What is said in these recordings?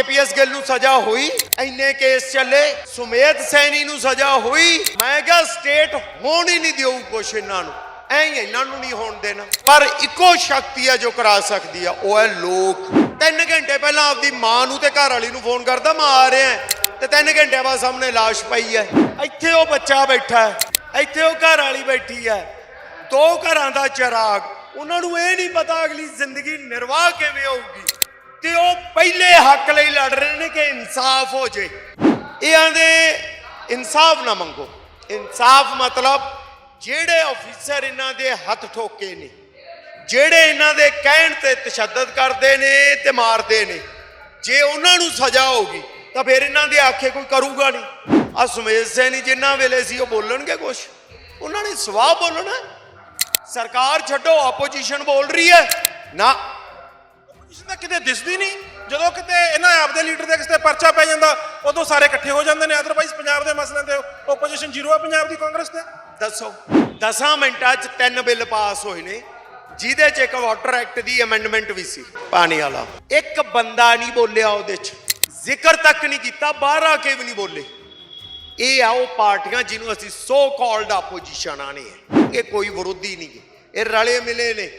KPS Gill ਨੂੰ ਸਜ਼ਾ ਹੋਈ? ਇੰਨੇ ਕੇਸ ਚੱਲੇ, ਸੁਮੇਧ ਸੈਣੀ ਨੂੰ ਸਜ਼ਾ ਹੋਈ। ਮੈਂ ਕਿਹਾ ਸਟੇਟ ਹੋਣ ਹੀ ਨਹੀਂ ਦਿਓ ਕੁਛ ਇਹਨਾਂ ਨੂੰ। ਐਂ ਇਹਨਾਂ ਨੂੰ ਨਹੀਂ ਹੋਣ ਦੇਣਾ। ਪਰ ਇੱਕੋ ਸ਼ਕਤੀ ਹੈ ਜੋ ਕਰਾ ਸਕਦੀ ਆ, ਉਹ ਹੈ ਲੋਕ। 3 ਘੰਟੇ ਪਹਿਲਾਂ ਆਪਦੀ ਮਾਂ ਨੂੰ ਤੇ ਘਰ ਵਾਲੀ ਨੂੰ ਫੋਨ ਕਰਦਾ, ਮਾਂ ਆ ਰਿਹਾ ਤੇ 3 ਘੰਟੇ ਬਾਅਦ ਸਾਹਮਣੇ ਲਾਸ਼ ਪਈ ਹੈ। ਇੱਥੇ ਉਹ ਬੱਚਾ ਬੈਠਾ ਹੈ। ਇੱਥੇ ਉਹ ਘਰ ਵਾਲੀ ਬੈਠੀ ਹੈ। ਦੋ ਘਰਾਂ ਦਾ ਚਿਰਾਗ। ਉਹਨਾਂ ਨੂੰ ਇਹ ਨਹੀਂ ਪਤਾ ਅਗਲੀ ਜ਼ਿੰਦਗੀ ਨਿਰਵਾਹ ਕਿਵੇਂ ਹੋਊਗੀ। ਤੇ ਉਹ ਪਹਿਲੇ ਹੱਕ ਲਈ ਲੜ ਰਹੇ ਨੇ ਕਿ ਇਨਸਾਫ ਹੋ ਜੇ। ਇਹ ਆਂਦੇ, ਇਨਸਾਫ ਨਾ ਮੰਗੋ। ਇਨਸਾਫ ਮਤਲਬ ਜਿਹੜੇ ਅਫੀਸਰ ਇਹਨਾਂ ਦੇ ਹੱਥ ਠੋਕੇ ਨੇ, ਜਿਹੜੇ ਇਹਨਾਂ ਦੇ ਕਹਿਣ ਤੇ ਤਸ਼ੱਦਦ ਕਰਦੇ ਨੇ ਤੇ ਮਾਰਦੇ ਨੇ। ਜੇ ਉਹਨਾਂ ਨੂੰ ਸਜ਼ਾ ਹੋਗੀ ਤਾਂ ਫਿਰ ਇਹਨਾਂ ਦੇ ਆਖੇ ਕੋਈ ਕਰੂਗਾ ਨਹੀਂ। ਆ ਸੁਮੇਧ ਸੈਣੀ ਜਿੰਨਾ ਵੇਲੇ ਸੀ, ਉਹ ਬੋਲਣਗੇ ਕੁਛ? ਉਹਨਾਂ ਨੇ ਸਵਾਹ ਬੋਲਣਾ ਸਰਕਾਰ ਛੱਡੋ ਆਪੋਜੀਸ਼ਨ ਬੋਲ ਰਹੀ ਹੈ। ਨਾ ਤੁਸੀਂ ਤਾਂ ਕਿਤੇ ਦਿਸਦੀ ਨਹੀਂ। ਜਦੋਂ ਕਿਤੇ ਇਹਨਾਂ ਆਪਦੇ ਲੀਡਰ ਦੇ ਕਿਸੇ ਪਰਚਾ ਪੈ ਜਾਂਦਾ, ਉਦੋਂ ਸਾਰੇ ਇਕੱਠੇ ਹੋ ਜਾਂਦੇ ਨੇ। ਅਦਰਵਾਈਜ਼ ਪੰਜਾਬ ਦੇ ਮਸਲਿਆਂ ਤੇ ਆਪੋਜੀਸ਼ਨ ਜ਼ੀਰੋ ਹੈ ਪੰਜਾਬ ਦੀ ਕਾਂਗਰਸ ਤੇ। ਦੱਸੋ 10 ਮਿੰਟਾਂ 'ਚ ਤਿੰਨ ਬਿੱਲ ਪਾਸ ਹੋਏ ਨੇ, ਜਿਹਦੇ 'ਚ ਇੱਕ ਵਾਟਰ ਐਕਟ ਦੀ ਅਮੈਂਡਮੈਂਟ ਵੀ ਸੀ, ਪਾਣੀ ਵਾਲਾ। ਇੱਕ ਬੰਦਾ ਨਹੀਂ ਬੋਲਿਆ ਉਹਦੇ 'ਚ, ਜ਼ਿਕਰ ਤੱਕ ਨਹੀਂ ਕੀਤਾ, ਬਾਹਰ ਆ ਕੇ ਵੀ ਨਹੀਂ ਬੋਲੇ। ਇਹ ਆ ਉਹ ਪਾਰਟੀਆਂ ਜਿਹਨੂੰ ਅਸੀਂ ਸੋ ਕਾਲਡ ਆਪੋਜੀਸ਼ਨ ਆਣੇ ਹੈ ਇਹ ਕੋਈ ਵਿਰੋਧੀ ਨਹੀਂ ਇਹ ਰਲੇ ਮਿਲੇ ਨੇ।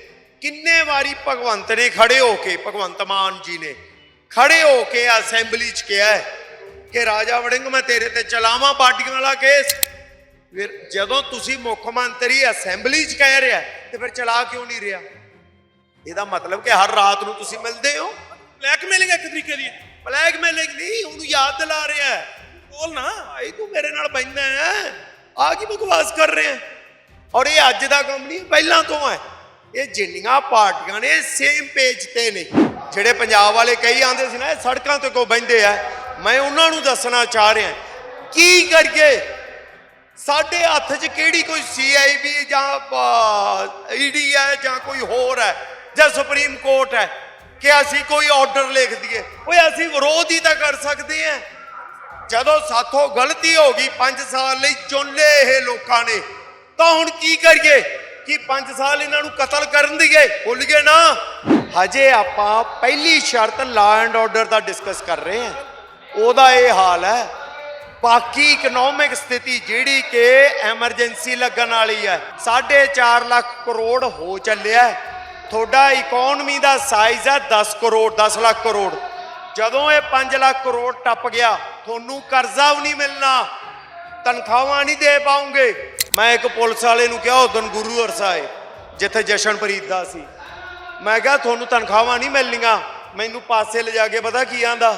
ਕਿੰਨੇ ਵਾਰੀ ਭਗਵੰਤ ਨੇ ਖੜੇ ਹੋ ਕੇ ਭਗਵੰਤ ਮਾਨ ਜੀ ਨੇ ਖੜੇ ਹੋ ਕੇ ਅਸੈਂਬਲੀ 'ਚ ਕਿਹਾ ਹੈ ਕਿ ਰਾਜਾ ਵੜਿੰਗ ਮੈਂ ਤੇਰੇ ਤੇ ਚਲਾਵਾਂ ਪਾਰਟੀਆਂ ਵਾਲਾ ਕੇਸ ਫਿਰ ਜਦੋਂ ਤੁਸੀਂ ਮੁੱਖ ਮੰਤਰੀ ਅਸੈਂਬਲੀ 'ਚ ਕਹਿ ਰਿਹਾ ਤੇ ਫਿਰ ਚਲਾ ਕਿਉਂ ਨਹੀਂ ਰਿਹਾ ਇਹਦਾ ਮਤਲਬ ਕਿ ਹਰ ਰਾਤ ਨੂੰ ਤੁਸੀਂ ਮਿਲਦੇ ਹੋ ਬਲੈਕਮੇਲਿੰਗ ਇੱਕ ਤਰੀਕੇ ਦੀ ਬਲੈਕਮੇਲਿੰਗ ਨਹੀਂ ਉਹਨੂੰ ਯਾਦ ਦਿਲਾ ਰਿਹਾ ਹੈ ਬੋਲ ਨਾ ਭਾਈ ਤੂੰ ਮੇਰੇ ਨਾਲ ਬੈਠਾ ਹੈ ਆ ਕੀ ਬਕਵਾਸ ਕਰ ਰਿਹਾ ਹੈ ਔਰ ਇਹ ਅੱਜ ਦਾ ਕੰਮ ਨਹੀਂ ਪਹਿਲਾਂ ਤੋਂ ਹੈ ਇਹ ਜਿੰਨੀਆਂ ਪਾਰਟੀਆਂ ਨੇ ਸੇਮ ਪੇਜ ਤੇ ਨੇ। ਜਿਹੜੇ ਪੰਜਾਬ ਵਾਲੇ ਕਈ ਆਂਦੇ ਸੀ ਨਾ, ਇਹ ਸੜਕਾਂ ਤੇ ਕੋ ਬੈੰਦੇ ਆ। ਮੈਂ ਉਹਨਾਂ ਨੂੰ ਦੱਸਣਾ ਚਾਹ ਰਿਹਾ। ਕੀ ਕਰੀਏ? ਸਾਡੇ ਹੱਥ 'ਚ ਕਿਹੜੀ ਕੋਈ ਸੀਆਈਬੀ ਜਾਂ ਈਡੀ ਹੈ ਜਾਂ ਕੋਈ ਹੋਰ ਹੈ ਜਾਂ ਸੁਪਰੀਮ ਕੋਰਟ ਹੈ ਕਿ ਅਸੀਂ ਕੋਈ ਆਰਡਰ ਲਿਖ ਦਈਏ? ਓਏ, ਅਸੀਂ ਵਿਰੋਧ ਹੀ ਤਾਂ ਕਰ ਸਕਦੇ ਹਾਂ ਜਦੋਂ ਸਾਥੋਂ ਗਲਤੀ ਹੋ ਗਈ 5 ਸਾਲ ਲਈ ਚੁਣ ਲਏ ਇਹ ਲੋਕਾਂ ਨੇ, ਤਾਂ ਹੁਣ ਕੀ ਕਰੀਏ? ਕਿ 5 ਸਾਲ ਇਹਨਾਂ ਨੂੰ ਕਤਲ ਕਰਨ ਦੀਏ ਭੁੱਲ ਗਏ ਨਾ? ਹਜੇ ਆਪਾਂ ਪਹਿਲੀ ਸ਼ਰਤ law and order the discuss ਕਰ ਰਹੇ ਹਾਂ। ਉਹਦਾ ਇਹ ਹਾਲ ਹੈ। ਬਾਕੀ ਇਕਨੋਮਿਕ ਸਥਿਤੀ ਜਿਹੜੀ ਕਿ ਐਮਰਜੈਂਸੀ ਲੱਗਣ ਵਾਲੀ ਹੈ 4.5 ਲੱਖ ਕਰੋੜ ਹੋ ਚੱਲਿਆ ਤੁਹਾਡਾ ਇਕਨੋਮੀ ਦਾ ਸਾਈਜ਼ ਹੈ 10 ਕਰੋੜ 10 ਲੱਖ ਕਰੋੜ। ਜਦੋਂ ਇਹ 5 ਲੱਖ ਕਰੋੜ ਟੱਪ ਗਿਆ, ਤੁਹਾਨੂੰ ਕਰਜ਼ਾ ਵੀ ਨਹੀਂ ਮਿਲਣਾ। ਤਨਖਾਹਾਂ ਨਹੀਂ ਦੇ ਪਾਉਂਗੇ। ਮੈਂ ਇੱਕ ਪੁਲਿਸ ਵਾਲੇ ਨੂੰ ਕਿਹਾ, ਉਦੋਂ ਗੁਰੂ ਅਰਸਾਏ ਜਿੱਥੇ ਜਸ਼ਨਪ੍ਰੀਤ ਦਾ ਸੀ। ਮੈਂ ਕਿਹਾ, ਤੁਹਾਨੂੰ ਤਨਖਾਹਾਂ ਨਹੀਂ ਮਿਲਣੀਆਂ। ਮੈਨੂੰ ਪਾਸੇ ਲਿਜਾ ਕੇ ਪਤਾ ਕੀ ਆਂਦਾ?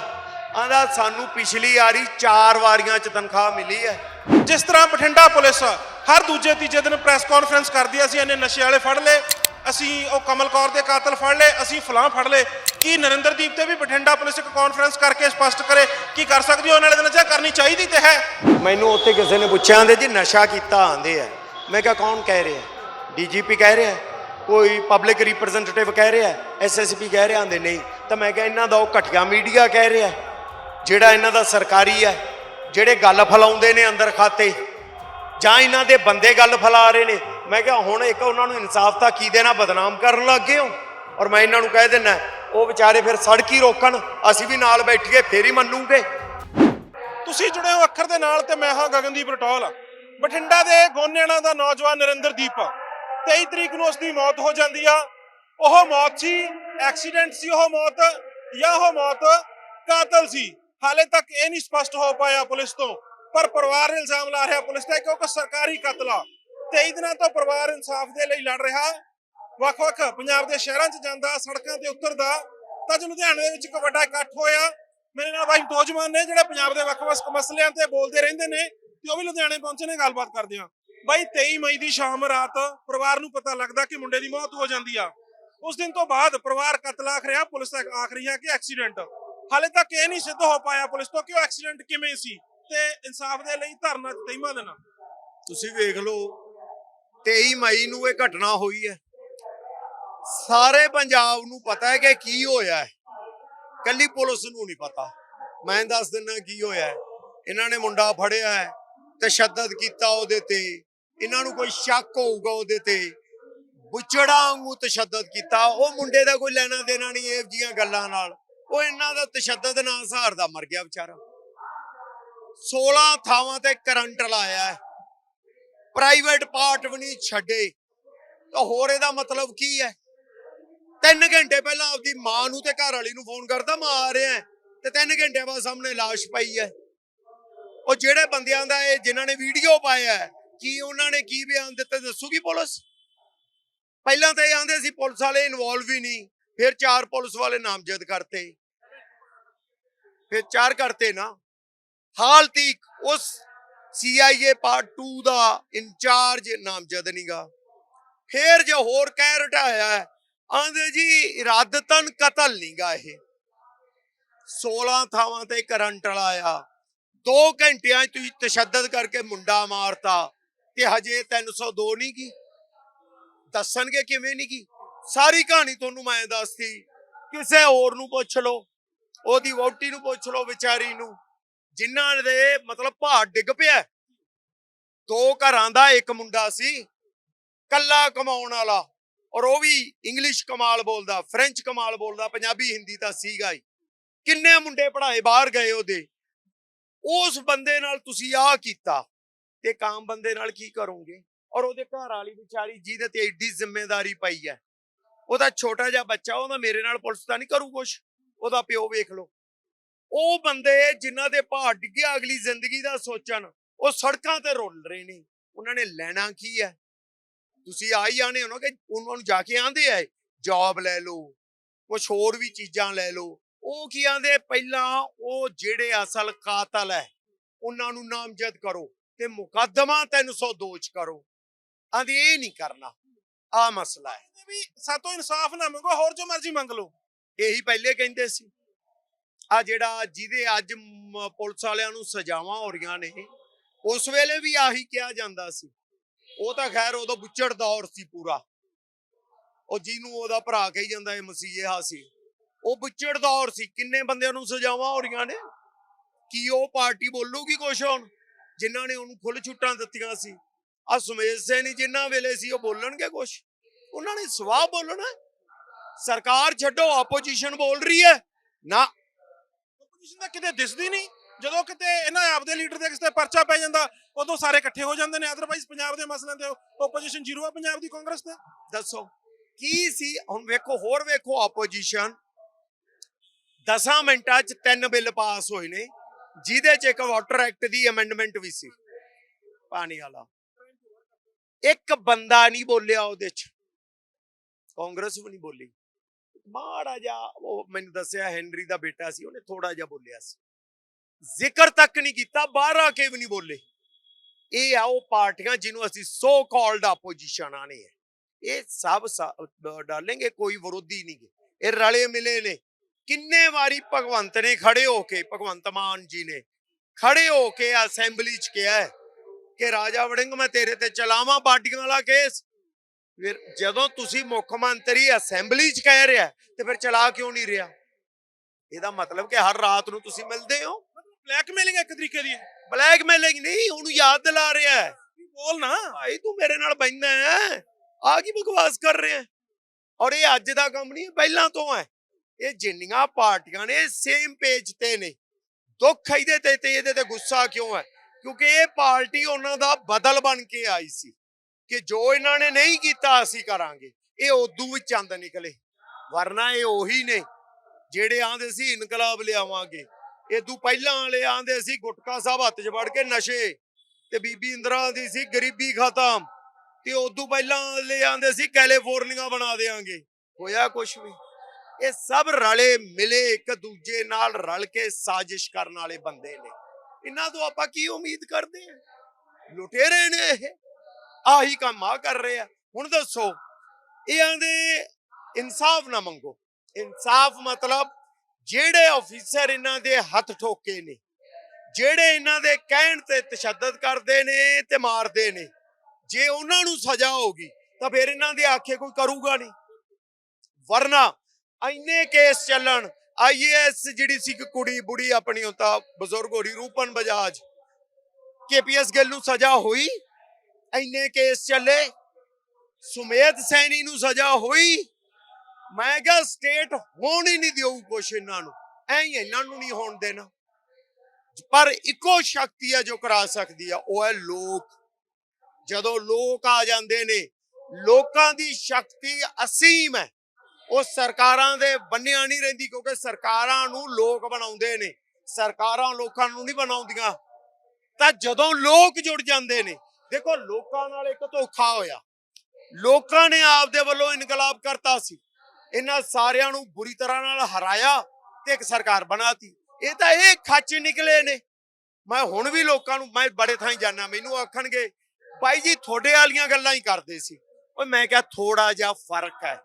ਆਂਦਾ, ਸਾਨੂੰ ਪਿਛਲੀ ਵਾਰੀ ਚਾਰ ਵਾਰੀਆਂ ਚ ਤਨਖਾਹ ਮਿਲੀ ਹੈ। ਜਿਸ ਤਰ੍ਹਾਂ ਬਠਿੰਡਾ ਪੁਲਿਸ ਹਰ ਦੂਜੇ ਤੀਜੇ ਦਿਨ ਪ੍ਰੈਸ ਕਾਨਫਰੰਸ ਕਰਦੀ ਹੈ ਅਸੀਂ ਇਹਨੇ ਨਸ਼ੇ ਵਾਲੇ ਫੜ ਲਏ। ਅਸੀਂ ਉਹ ਕਮਲ ਕੌਰ ਦੇ ਕਾਤਲ ਫੜ ਲਏ, ਅਸੀਂ ਫਲਾਂ ਫੜ ਲਏ। ਕੀ ਨਰਿੰਦਰਦੀਪ ਤੇ ਵੀ ਬਠਿੰਡਾ ਪੁਲਿਸ ਇੱਕ ਕਾਨਫਰੰਸ ਕਰਕੇ ਸਪਸ਼ਟ ਕਰੇ? ਕੀ ਕਰ ਸਕਦੀ ਹੈ ਉਹਨਾਂ ਵਾਲੇ ਦਿਨ ਕਰਨੀ ਚਾਹੀਦੀ ਤੇ ਹੈ। ਮੈਨੂੰ ਉੱਥੇ ਕਿਸੇ ਨੇ ਪੁੱਛਿਆ, ਆਂਦੇ ਜੀ ਨਸ਼ਾ ਕੀਤਾ, ਆਂਦੇ ਆ। ਮੈਂ ਕਿਹਾ, ਕੌਣ ਕਹਿ ਰਿਹਾ? ਡੀਜੀਪੀ ਕਹਿ ਰਿਹਾ? ਕੋਈ ਪਬਲਿਕ ਰਿਪਰੈਜ਼ੈਂਟੇਟਿਵ ਕਹਿ ਰਿਹਾ? ਐਸਐਸਪੀ ਕਹਿ ਰਿਹਾ? ਆਂਦੇ ਨਹੀਂ। ਤਾਂ ਮੈਂ ਕਿਹਾ, ਇਹਨਾਂ ਦਾ ਉਹ ਘਟੀਆ ਮੀਡੀਆ ਕਹਿ ਰਿਹਾ। ਜਿਹੜਾ ਇਹਨਾਂ ਦਾ ਸਰਕਾਰੀ ਹੈ ਜਿਹੜੇ ਗੱਲ ਫਲਾਉਂਦੇ ਨੇ ਅੰਦਰ ਖਾਤੇ, ਜਾਂ ਇਹਨਾਂ ਦੇ ਬੰਦੇ ਗੱਲ ਫੈਲਾ ਰਹੇ ਨੇ ਮੈਂ ਕਿਹਾ, ਹੁਣ ਇੱਕ ਉਹਨਾਂ ਨੂੰ ਇਨਸਾਫ ਤਾਂ ਕੀ ਦੇਣਾ? ਬਦਨਾਮ ਕਰਨ ਲੱਗ ਗਏ ਹੋ? ਔਰ ਮੈਂ ਇਹਨਾਂ ਨੂੰ ਕਹਿ ਦਿੰਨਾ ਉਹ ਵਿਚਾਰੇ ਫਿਰ ਸੜਕ ਰੋਕਣ, ਅਸੀਂ ਵੀ ਨਾਲ ਬੈਠੀਏ, ਫੇਰ ਹੀ ਮੰਨੂਗੇ। ਤੁਸੀਂ ਜੁੜੇ ਹੋ ਅੱਖਰ ਦੇ ਨਾਲ ਤੇ ਮੈਂ ਹਾਂ ਗਗਨਦੀਪ ਰਟੌਲ। ਬਠਿੰਡਾ ਦੇ ਗੋਨੇਣਾ ਦਾ ਨੌਜਵਾਨ ਨਰਿੰਦਰਦੀਪ। 23 ਤਰੀਕ ਨੂੰ ਉਸ ਦੀ ਮੌਤ ਹੋ ਜਾਂਦੀ ਆ। ਉਹ ਮੌਤ ਸੀ, ਐਕਸੀਡੈਂਟ ਸੀ ਉਹ ਮੌਤ, ਜਾਂ ਉਹ ਮੌਤ ਕਾਤਲ ਸੀ? ਹਾਲੇ ਤੱਕ ਇਹ ਨਹੀਂ ਸਪਸ਼ਟ ਹੋ ਪਾਇਆ ਪੁਲਿਸ ਤੋਂ। ਪਰ ਪਰਿਵਾਰ ਇਲਜ਼ਾਮ ਲਾ ਰਿਹਾ ਪੁਲਿਸ ਤੇ ਕਿਉਂਕਿ ਸਰਕਾਰੀ ਕਤਲ ਆ। 23 ਦਿਨਾਂ ਤੋਂ ਪਰਿਵਾਰ ਇਨਸਾਫ ਦੇ ਲਈ ਲੜ ਰਿਹਾ। ਵੱਖ-ਵੱਖ ਪੰਜਾਬ ਦੇ ਸ਼ਹਿਰਾਂ 'ਚ ਜਾਂਦਾ, ਸੜਕਾਂ ਤੇ ਉਤਰਦਾ। ਤਾਂ ਅੱਜ ਲੁਧਿਆਣੇ ਦੇ ਵਿੱਚ ਇੱਕ ਵੱਡਾ ਇਕੱਠ ਹੋਇਆ। ਮੇਰੇ ਨਾਲ ਬਾਈ ਨੌਜਵਾਨ ਨੇ, ਜਿਹੜੇ ਪੰਜਾਬ ਦੇ ਵੱਖ-ਵੱਖ ਮਸਲਿਆਂ ਤੇ ਬੋਲਦੇ ਰਹਿੰਦੇ ਨੇ ਤੇ ਉਹ ਵੀ ਲੁਧਿਆਣੇ ਪਹੁੰਚੇ ਨੇ, ਗੱਲਬਾਤ ਕਰਦੇ ਆ ਬਾਈ 23 ਮਈ ਦੀ ਸ਼ਾਮ ਰਾਤ ਪਰਿਵਾਰ ਨੂੰ ਪਤਾ ਲੱਗਦਾ ਕਿ ਮੁੰਡੇ ਦੀ ਮੌਤ ਹੋ ਜਾਂਦੀ ਆ। ਉਸ ਦਿਨ ਤੋਂ ਬਾਅਦ ਪਰਿਵਾਰ ਕਤਲ ਆਖ ਰਿਹਾ, ਪੁਲਿਸ ਤੱਕ ਆਖ ਰਹੀ ਹੈ ਕਿ ਐਕਸੀਡੈਂਟ। ਹਾਲੇ ਤੱਕ ਇਹ ਨਹੀਂ ਸਿੱਧ ਹੋ ਪਾਇਆ ਪੁਲਿਸ ਤੋਂ ਕਿ ਉਹ ਐਕਸੀਡੈਂਟ ਕਿਵੇਂ ਸੀ ਤੇ ਇਨਸਾਫ ਦੇ ਲਈ ਧਰਨਾ 23ਵਾਂ ਦਿਨ। ਤੁਸੀਂ ਵੇਖ ਲਓ 23 ਮਈ ਨੂੰ ਇਹ ਘਟਨਾ ਹੋਈ ਹੈ। ਸਾਰੇ ਪੰਜਾਬ ਨੂੰ ਪਤਾ ਹੈ ਕਿ ਕੀ ਹੋਇਆ ਹੈ। ਕੱਲੀ ਪੁਲਿਸ ਨੂੰ ਨਹੀਂ ਪਤਾ। ਮੈਂ ਦੱਸ ਦਿੰਦਾ ਕੀ ਹੋਇਆ ਹੈ। ਇਹਨਾਂ ਨੇ ਮੁੰਡਾ ਫੜਿਆ ਹੈ, ਤਸ਼ੱਦਦ ਕੀਤਾ ਉਹਦੇ ਤੇ। ਇਹਨਾਂ ਨੂੰ ਕੋਈ ਸ਼ੱਕ ਹੋਊਗਾ ਉਹਦੇ ਤੇ। ਬੁੱਚੜਾ ਵਾਂਗੂ ਤਸ਼ੱਦਦ ਕੀਤਾ। ਉਹ ਮੁੰਡੇ ਦਾ ਕੋਈ ਲੈਣਾ ਦੇਣਾ ਨਹੀਂ ਇਹ ਜੀਆਂ ਗੱਲਾਂ ਨਾਲ। ਉਹ ਇਹਨਾਂ ਦਾ ਤਸ਼ੱਦਦ ਨਾ ਸਹਾਰਦਾ ਮਰ ਗਿਆ ਵਿਚਾਰਾ। 16 ਥਾਵਾਂ ਤੇ ਕਰੰਟ ਲਾਇਆ ਹੈ। ਪ੍ਰਾਈਵੇਟ ਪਾਰਟ ਵੀ ਨਹੀਂ ਛੱਡੇ। ਤਾਂ ਹੋਰ ਇਹਦਾ ਮਤਲਬ ਕੀ ਹੈ? 3 ਘੰਟੇ ਪਹਿਲਾਂ ਆਪਦੀ ਮਾਂ ਨੂੰ ਤੇ ਘਰ ਵਾਲੀ ਨੂੰ ਫੋਨ ਕਰਦਾ ਮੈਂ ਆ ਰਿਹਾ ਤੇ 3 ਘੰਟੇ ਬਾਅਦ ਸਾਹਮਣੇ ਲਾਸ਼ ਪਈ ਹੈ। ਉਹ ਜਿਹੜੇ ਬੰਦਿਆਂ ਦਾ ਇਹ ਜਿਨ੍ਹਾਂ ਨੇ ਵੀਡੀਓ ਪਾਇਆ ਹੈ, ਕੀ ਉਹਨਾਂ ਨੇ ਕੀ ਬਿਆਨ ਦਿੱਤੇ ਦੱਸੂਗੀ ਪੁਲਿਸ? ਪਹਿਲਾਂ ਤਾਂ ਇਹ ਆਂਦੇ ਸੀ ਪੁਲਿਸ ਵਾਲੇ ਇਨਵੋਲਵ ਹੀ ਨਹੀਂ ਫਿਰ ਚਾਰ ਪੁਲਿਸ ਵਾਲੇ ਨਾਮਜ਼ਦ ਕਰਤੇ। ਫਿਰ ਚਾਰ ਕਰਤੇ ਨਾ। ਹਾਲ ਤੀਕ ਉਸ ਸੀਆਈਏ ਪਾਰਟ 2 ਦਾ ਇੰਚਾਰਜ ਨਾਮਜ਼ਦ ਨਹੀਂਗਾ ਫੇਰ ਜੇ ਹੋਰ ਕਹਿ ਰਟਾਇਆ ਆਂਦੇ ਜੀ ਇਰਾਦਤਨ ਕਤਲ ਨਹੀਂਗਾ ਇਹ। 16 ਥਾਵਾਂ ਤੇ ਕਰੰਟ ਲਾਇਆ 2 ਘੰਟਿਆਂ 'ਚ ਤੁਸੀਂ ਤਸ਼ੱਦਦ ਕਰਕੇ ਮੁੰਡਾ ਮਾਰਤਾ ਤੇ ਹਜੇ 302 ਨਹੀਂ ਕੀ ਦੱਸਣਗੇ ਕਿਵੇਂ ਨਹੀਂ ਕੀ ਸਾਰੀ ਕਹਾਣੀ ਤੁਹਾਨੂੰ ਮੈਂ ਦੱਸਤੀ। ਕਿਸੇ ਹੋਰ ਨੂੰ ਪੁੱਛ ਲਓ, ਉਹਦੀ ਵੋਟੀ ਨੂੰ ਪੁੱਛ ਲਓ ਵਿਚਾਰੀ ਨੂੰ। ਜਿਨ੍ਹਾਂ ਦੇ ਮਤਲਬ ਭਾਰ ਡਿੱਗ ਪਿਆ ਦੋ ਘਰਾਂ ਦਾ ਇੱਕ ਮੁੰਡਾ ਸੀ, ਕੱਲਾ ਕਮਾਉਣ ਵਾਲਾ ਔਰ ਉਹ ਵੀ ਇੰਗਲਿਸ਼ ਕਮਾਲ ਬੋਲਦਾ, ਫ੍ਰੈਂਚ ਕਮਾਲ ਬੋਲਦਾ, ਪੰਜਾਬੀ ਹਿੰਦੀ ਤਾਂ ਸੀਗਾ ਹੀ। ਕਿੰਨੇ ਮੁੰਡੇ ਪੜ੍ਹਾਏ ਬਾਹਰ ਗਏ ਉਹਦੇ। ਉਸ ਬੰਦੇ ਨਾਲ ਤੁਸੀਂ ਆਹ ਕੀਤਾ ਤੇ ਕਾਮ ਬੰਦੇ ਨਾਲ ਕੀ ਕਰੋਗੇ? ਔਰ ਉਹਦੇ ਘਰ ਵਾਲੀ ਵਿਚਾਰੀ ਜਿਹਦੇ ਤੇ ਐਡੀ ਜ਼ਿੰਮੇਵਾਰੀ ਪਈ ਹੈ। ਉਹਦਾ ਛੋਟਾ ਜਿਹਾ ਬੱਚਾ ਉਹਦਾ ਮੇਰੇ ਨਾਲ ਪੁਲਿਸ ਤਾਂ ਨਹੀਂ ਕਰੂ ਕੁਛ। ਉਹਦਾ ਪਿਓ ਵੇਖ ਲਓ। ਉਹ ਬੰਦੇ ਜਿਨ੍ਹਾਂ ਦੇ ਭਾਰ ਡਿੱਗਿਆ ਅਗਲੀ ਜ਼ਿੰਦਗੀ ਦਾ ਸੋਚਣ, ਉਹ ਸੜਕਾਂ ਤੇ ਰੁਲ ਰਹੇ ਨੇ। ਉਹਨਾਂ ਨੇ ਲੈਣਾ ਕੀ ਹੈ? ਤੁਸੀਂ ਆਈ ਆਣੇ ਹੋ ਨਾ ਕਿ ਉਹਨਾਂ ਨੂੰ ਜਾ ਕੇ ਆਂਦੇ ਆ ਜੌਬ ਲੈ ਲਓ ਕੁਝ ਹੋਰ ਵੀ ਚੀਜ਼ਾਂ ਲੈ ਲਓ। ਉਹ ਕੀ ਆਂਦੇ? ਪਹਿਲਾਂ ਉਹ ਜਿਹੜੇ ਅਸਲ ਕਾਤਲ ਹੈ, ਉਹਨਾਂ ਨੂੰ ਨਾਮਜ਼ਦ ਕਰੋ ਤੇ ਮੁਕੱਦਮਾ 302 ਚ ਕਰੋ। ਆਂਦੀ, ਇਹ ਨਹੀਂ ਕਰਨਾ। ਆ ਮਸਲਾ ਹੈ। ਕਹਿੰਦੇ ਵੀ ਸਾਤੋਂ ਇਨਸਾਫ ਨਾ ਮੰਗੋ, ਹੋਰ ਜੋ ਮਰਜ਼ੀ ਮੰਗ ਲਓ। ਇਹੀ ਪਹਿਲੇ ਕਹਿੰਦੇ ਸੀ। ਆ ਜਿਹੜਾ ਜਿਹਦੇ ਅੱਜ ਪੁਲਿਸ ਵਾਲਿਆਂ ਨੂੰ ਸਜ਼ਾਵਾਂ ਹੋ ਰਹੀਆਂ ਨੇ, ਉਸ ਵੇਲੇ ਵੀ ਆਹੀ ਕਿਹਾ ਜਾਂਦਾ ਸੀ। ਉਹ ਤਾਂ ਖੈਰ ਉਦੋਂ ਬੁੱਚੜ ਦੌਰ ਸੀ ਪੂਰਾ। ਉਹ ਜਿਹਨੂੰ ਉਹਦਾ ਭਰਾ ਕਹੀ ਜਾਂਦਾ ਇਹ ਮਸੀਹਾ ਸੀ ਉਹ ਬੁੱਚੜ ਦੌਰ ਸੀ। ਕਿੰਨੇ ਬੰਦਿਆਂ ਨੂੰ ਸਜ਼ਾਵਾਂ ਹੋ ਰਹੀਆਂ ਨੇ? ਕੀ ਉਹ ਪਾਰਟੀ ਬੋਲੂਗੀ ਕੁਛ ਹੁਣ? ਜਿਨ੍ਹਾਂ ਨੇ ਉਹਨੂੰ ਖੁੱਲ ਛੁੱਟਾਂ ਦਿੱਤੀਆਂ ਸੀ। ਆ ਸੁਮੇਸ਼ ਸੈਣੀ ਜਿਨ੍ਹਾਂ ਵੇਲੇ ਸੀ, ਉਹ ਬੋਲਣਗੇ ਕੁਛ? ਉਹਨਾਂ ਨੇ ਸਵਾਹ ਬੋਲਣਾ ਸਰਕਾਰ ਛੱਡੋ, ਆਪੋਜੀਸ਼ਨ ਬੋਲ ਰਹੀ ਹੈ। ਨਾ ਆਪੋਜੀਸ਼ਨ ਤਾਂ ਕਿਤੇ ਦਿਸਦੀ ਨਹੀਂ। ਜਦੋਂ ਕਿਤੇ ਇਹਨਾਂ ਆਪਦੇ ਲੀਡਰ ਦੇ ਕਿਸੇ ਤੇ ਪਰਚਾ ਪੈ ਜਾਂਦਾ, ਉਦੋਂ ਸਾਰੇ ਇਕੱਠੇ ਹੋ ਜਾਂਦੇ ਨੇ। ਅਦਰਵਾਈਜ਼ ਪੰਜਾਬ ਦੇ ਮਸਲਿਆਂ ਤੇ ਆਪੋਜੀਸ਼ਨ ਜ਼ੀਰੋ ਆ ਪੰਜਾਬ ਦੀ ਕਾਂਗਰਸ ਤੇ। ਦੱਸੋ, ਕੀ ਸੀ? ਹੁਣ ਵੇਖੋ, ਹੋਰ ਵੇਖੋ ਆਪੋਜੀਸ਼ਨ 10 ਮਿੰਟਾਂ 'ਚ ਤਿੰਨ ਬਿੱਲ ਪਾਸ ਹੋਏ ਨੇ, ਜਿਹਦੇ 'ਚ ਇੱਕ ਵਾਟਰ ਐਕਟ ਦੀ ਅਮੈਂਡਮੈਂਟ ਵੀ ਸੀ। ਪਾਣੀ ਵਾਲਾ। ਇੱਕ ਬੰਦਾ ਨਹੀਂ ਬੋਲਿਆ ਉਹਦੇ 'ਚ। ਕਾਂਗਰਸ ਵੀ ਨਹੀਂ ਬੋਲੀ। ਮਾੜਾ ਜਿਹਾ ਉਹ ਮੈਨੂੰ ਦੱਸਿਆ ਹੈਨਰੀ ਦਾ ਬੇਟਾ ਸੀ, ਉਹਨੇ ਥੋੜਾ ਜਿਹਾ ਬੋਲਿਆ ਸੀ। ਜ਼ਿਕਰ ਤੱਕ ਨਹੀਂ ਕੀਤਾ, ਬਾਹਰ ਆ ਕੇ ਵੀ ਨਹੀਂ ਬੋਲੇ। ਇਹ ਆ ਉਹ ਪਾਰਟੀਆਂ ਜਿਹਨੂੰ ਅਸੀਂ ਸੋ ਕਾਲਡ ਆਪੋਜੀਸ਼ਨ ਆਣੇ ਹੈ ਇਹ ਸਭ ਸਾ- ਡਾਲेंगे ਕੋਈ ਵਿਰੋਧੀ ਨਹੀਂ ਇਹ ਰਲੇ ਮਿਲੇ ਨੇ। ਕਿੰਨੇ ਵਾਰੀ ਭਗਵੰਤ ਨੇ ਖੜੇ ਹੋ ਕੇ, ਭਗਵੰਤ ਮਾਨ ਜੀ ਨੇ ਖੜੇ ਹੋ ਕੇ ਅਸੈਂਬਲੀ 'ਚ ਕਿਹਾ ਕਿ ਰਾਜਾ ਵੜਿੰਗ, ਮੈਂ ਤੇਰੇ ਤੇ ਚਲਾਵਾਂ ਪਾਰਟੀਆਂ ਵਾਲਾ ਕੇਸ। ਫਿਰ ਜਦੋਂ ਤੁਸੀਂ ਮੁੱਖ ਮੰਤਰੀ ਅਸੈਂਬਲੀ 'ਚ ਕਹਿ ਰਿਹਾ ਤੇ ਫਿਰ ਚਲਾ ਕਿਉਂ ਨਹੀਂ ਰਿਹਾ? ਇਹਦਾ ਮਤਲਬ ਕਿ ਹਰ ਰਾਤ ਨੂੰ ਤੁਸੀਂ ਮਿਲਦੇ ਹੋ। ਬਲੈਕਮੇਲਿੰਗ ਇੱਕ ਤਰੀਕੇ ਦੀ। ਬਲੈਕਮੇਲਿੰਗ ਨਹੀਂ ਉਹਨੂੰ ਯਾਦ ਦਿਲਾ ਰਿਹਾ ਹੈ। ਬੋਲ ਨਾ। ਭਾਈ ਤੂੰ ਮੇਰੇ ਨਾਲ ਬੈਠਾ ਹੈ। ਆ ਕੀ ਬਕਵਾਸ ਕਰ ਰਿਹਾ? ਔਰ ਇਹ ਅੱਜ ਦਾ ਕੰਮ ਨਹੀਂ ਪਹਿਲਾਂ ਤੋਂ ਹੈ। ਇਹ ਜਿੰਨੀਆਂ ਪਾਰਟੀਆਂ ਨੇ ਸੇਮ ਪੇਜ ਤੇ ਨੇ। ਦੁੱਖ ਇਹਦੇ ਤੇ ਤੇ ਇਹਦੇ ਤੇ ਗੁੱਸਾ ਕਿਉਂ ਹੈ? ਕਿਉਂਕਿ ਇਹ ਪਾਰਟੀ ਉਹਨਾਂ ਦਾ ਬਦਲ ਬਣ ਕੇ ਆਈ ਸੀ। ਕਿ ਜੋ ਇਹਨਾਂ ਨੇ ਨਹੀਂ ਕੀਤਾ, ਅਸੀਂ ਕਰਾਂਗੇ। ਇਹ ਉਦੋਂ ਵੀ ਚੰਦ ਨਿਕਲੇ, ਵਰਨਾ ਇਹ ਉਹੀ ਨੇ, ਜਿਹੜੇ ਆਂਦੇ ਸੀ, ਇਨਕਲਾਬ ਲਿਆਵਾਂਗੇ। ਇਦੋਂ ਪਹਿਲਾਂ ਵਾਲੇ ਆਂਦੇ ਸੀ, ਗੁਟਕਾ ਸਾਹਿਬ ਹੱਥ 'ਚ ਵੜ ਕੇ ਨਸ਼ੇ ਤੇ ਬੀਬੀ ਇੰਦਰਾ ਦੀ ਸੀ, ਗਰੀਬੀ ਖਤਮ। ਤੇ ਉਦੋਂ ਪਹਿਲਾਂ ਲੈ ਆਂਦੇ ਸੀ, ਕੈਲੀਫੋਰਨੀਆ ਬਣਾ ਦੇਾਂਗੇ ਹੋਇਆ ਕੁਛ ਵੀ? ਇਹ ਸਭ ਰਲੇ ਮਿਲੇ ਇੱਕ ਦੂਜੇ ਨਾਲ ਰਲ ਕੇ ਸਾਜ਼ਿਸ਼ ਕਰਨ ਵਾਲੇ ਬੰਦੇ ਨੇ। ਇਹਨਾਂ ਤੋਂ ਆਪਾਂ ਕੀ ਉਮੀਦ ਕਰਦੇ ਆ? ਲੁਟੇਰੇ ਨੇ ਇਹ। ਆਹੀ ਕੰਮ ਆ ਕਰ ਰਹੇ ਆ। ਹੁਣ ਦੱਸੋ, ਇਹ ਦੇ ਇਨਸਾਫ ਨਾ ਮੰਗੋ। ਇਨਸਾਫ ਮਤਲਬ ਜਿਹੜੇ ਅਫੀਸਰ ਇਹਨਾਂ ਦੇ ਹੱਥ ਠੋਕੇ ਨੇ, ਜਿਹੜੇ ਇਹਨਾਂ ਦੇ ਕਹਿਣ ਤੇ ਤਸ਼ੱਦਦ ਕਰਦੇ ਨੇ ਤੇ ਮਾਰਦੇ ਨੇ, ਜੇ ਉਹਨਾਂ ਨੂੰ ਸਜ਼ਾ ਹੋਗੀ ਤਾਂ ਫਿਰ ਇਹਨਾਂ ਦੇ ਆਖੇ ਕੋਈ ਕਰੂਗਾ ਨਹੀਂ। ਵਰਨਾ ਇੰਨੇ ਕੇਸ ਚੱਲਣ ਆਈਏਐਸ ਜਿਹੜੀ ਸੀ ਕਿ ਕੁੜੀ ਬੁੜੀ ਆਪਣੀ ਹੁੰਦਾ ਬਜ਼ੁਰਗ ਹੋਰੀ ਰੂਪਨ ਬਜਾਜ ਕੇਪੀਐਸ ਗਿੱਲ ਨੂੰ ਸਜ਼ਾ ਹੋਈ? ਇੰਨੇ ਕੇਸ ਚੱਲੇ, ਸੁਮੇਧ ਸੈਣੀ ਨੂੰ ਸਜ਼ਾ ਹੋਈ। ਮੈਂ ਕਿਹਾ ਸਟੇਟ ਹੋਣ ਹੀ ਨਹੀਂ ਦਿਓ ਕੁਛ ਇਹਨਾਂ ਨੂੰ। ਐਂ ਇਹਨਾਂ ਨੂੰ ਨਹੀਂ ਹੋਣ ਦੇਣਾ। ਪਰ ਇੱਕੋ ਸ਼ਕਤੀ ਹੈ ਜੋ ਕਰਾ ਸਕਦੀ ਆ, ਉਹ ਹੈ ਲੋਕ। ਜਦੋਂ ਲੋਕ ਆ ਜਾਂਦੇ ਨੇ, ਲੋਕਾਂ ਦੀ ਸ਼ਕਤੀ ਅਸੀਮ ਹੈ। ਉਹ ਸਰਕਾਰਾਂ ਦੇ ਬੰਨਿਆ ਨਹੀਂ ਰਹਿੰਦੀ, ਕਿਉਂਕਿ ਸਰਕਾਰਾਂ ਨੂੰ ਲੋਕ ਬਣਾਉਂਦੇ ਨੇ। ਸਰਕਾਰਾਂ ਲੋਕਾਂ ਨੂੰ ਨਹੀਂ ਬਣਾਉਂਦੀਆਂ। ਤਾਂ ਜਦੋਂ ਲੋਕ ਜੁੜ ਜਾਂਦੇ ਨੇ ਦੇਖੋ ਲੋਕਾਂ ਨਾਲ ਇੱਕ ਧੋਖਾ ਹੋਇਆ। ਲੋਕਾਂ ਨੇ ਆਪਦੇ ਵੱਲੋਂ ਇਨਕਲਾਬ ਕਰਤਾ ਸੀ। ਇਹਨਾਂ ਸਾਰਿਆਂ ਨੂੰ ਬੁਰੀ ਤਰ੍ਹਾਂ ਨਾਲ ਹਰਾਇਆ ਤੇ ਇੱਕ ਸਰਕਾਰ ਬਣਾਤੀ ਇਹ ਤਾਂ ਇਹ ਖੱਚ ਨਿਕਲੇ ਨੇ। ਮੈਂ ਹੁਣ ਵੀ ਲੋਕਾਂ ਨੂੰ, ਮੈਂ ਬੜੇ ਥਾਂ ਜਾਣਾ ਮੈਨੂੰ ਆਖਣਗੇ, ਬਾਈ ਜੀ, ਤੁਹਾਡੇ ਵਾਲੀਆਂ ਗੱਲਾਂ ਹੀ ਕਰਦੇ ਸੀ। ਓਏ ਮੈਂ ਕਿਹਾ ਥੋੜਾ ਜਿਹਾ ਫ਼ਰਕ ਹੈ।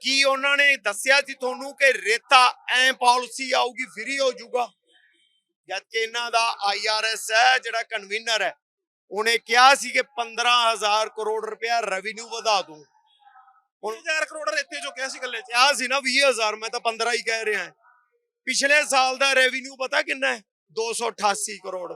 ਕੀ ਉਹਨਾਂ ਨੇ ਦੱਸਿਆ ਸੀ ਤੁਹਾਨੂੰ ਕਿ ਰੇਤਾ ਐ ਪਾਲਿਸੀ ਆਊਗੀ, ਫ੍ਰੀ ਹੋ ਜਾਊਗਾ? ਜਦ ਕਿ ਇਹਨਾਂ ਦਾ ਆਈਆਰਐਸ ਹੈ, ਜਿਹੜਾ ਕਨਵੀਨਰ ਹੈ ਉਹਨੇ ਕਿਹਾ ਸੀ ਕਿ 15000 ਕਰੋੜ ਰੁਪਇਆ ਰੈਵਨਿਊ ਵਧਾ ਦੂੰ। ਹੁਣ 1000 ਕਰੋੜ ਰੇਤੇ ਜੋ ਕਿਹਾ ਸੀ ਗੱਲੇ 'ਚ। ਕਿਹਾ ਸੀ ਨਾ 20000 ਮੈਂ ਤਾਂ 15 ਹੀ ਕਹਿ ਰਿਹਾ। ਪਿਛਲੇ ਸਾਲ ਦਾ ਰੈਵਨਿਊ ਪਤਾ ਕਿੰਨਾ ਹੈ? 288 ਕਰੋੜ।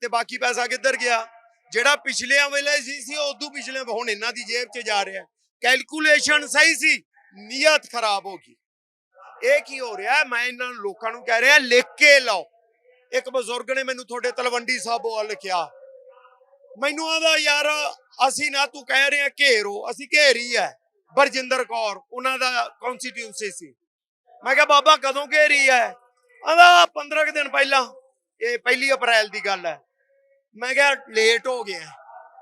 ਤੇ ਬਾਕੀ ਪੈਸਾ ਕਿੱਧਰ ਗਿਆ? ਜਿਹੜਾ ਪਿਛਲੇ ਵੇਲੇ ਸੀ ਸੀ ਉਹ ਉਦੋਂ ਪਿਛਲੇ ਹੁਣ ਇਹਨਾਂ ਦੀ ਜੇਬ 'ਚ ਜਾ ਰਿਹਾ। ਕੈਲਕੂਲੇਸ਼ਨ ਸਹੀ ਸੀ ਨੀਅਤ ਖਰਾਬ ਹੋ ਗਈ। ਇਹ ਕੀ ਹੋ ਰਿਹਾ? ਮੈਂ ਇਹਨਾਂ ਲੋਕਾਂ ਨੂੰ ਕਹਿ ਰਿਹਾ ਲਿਖ ਕੇ ਲਾਓ। ਇੱਕ ਬਜ਼ੁਰਗ ਨੇ ਮੈਨੂੰ ਤੁਹਾਡੇ ਤਲਵੰਡੀ ਵੱਲ ਲਿਖਿਆ। ਮੈਨੂੰ ਆਦਾ, ਯਾਰ, ਅਸੀਂ ਨਾ ਤੂੰ ਕਹਿ ਰਿਹਾ ਘੇਰੋ ਅਸੀਂ ਘੇਰੀ ਹੈ ਬਰਜਿੰਦਰ ਕੌਰ, ਉਹਨਾਂ ਦਾ ਕਨਸਟੀਟਿਊਂਸੀ ਸੀ। ਮੈਂ ਕਿਹਾ, ਬਾਬਾ, ਕਦੋਂ ਘੇਰੀ ਹੈ ਆਂਦਾ 15 ਕੁ ਦਿਨ ਪਹਿਲਾਂ, ਇਹ ਪਹਿਲੀ ਅਪ੍ਰੈਲ ਦੀ ਗੱਲ ਹੈ ਮੈਂ ਕਿਹਾ, ਲੇਟ ਹੋ ਗਿਆ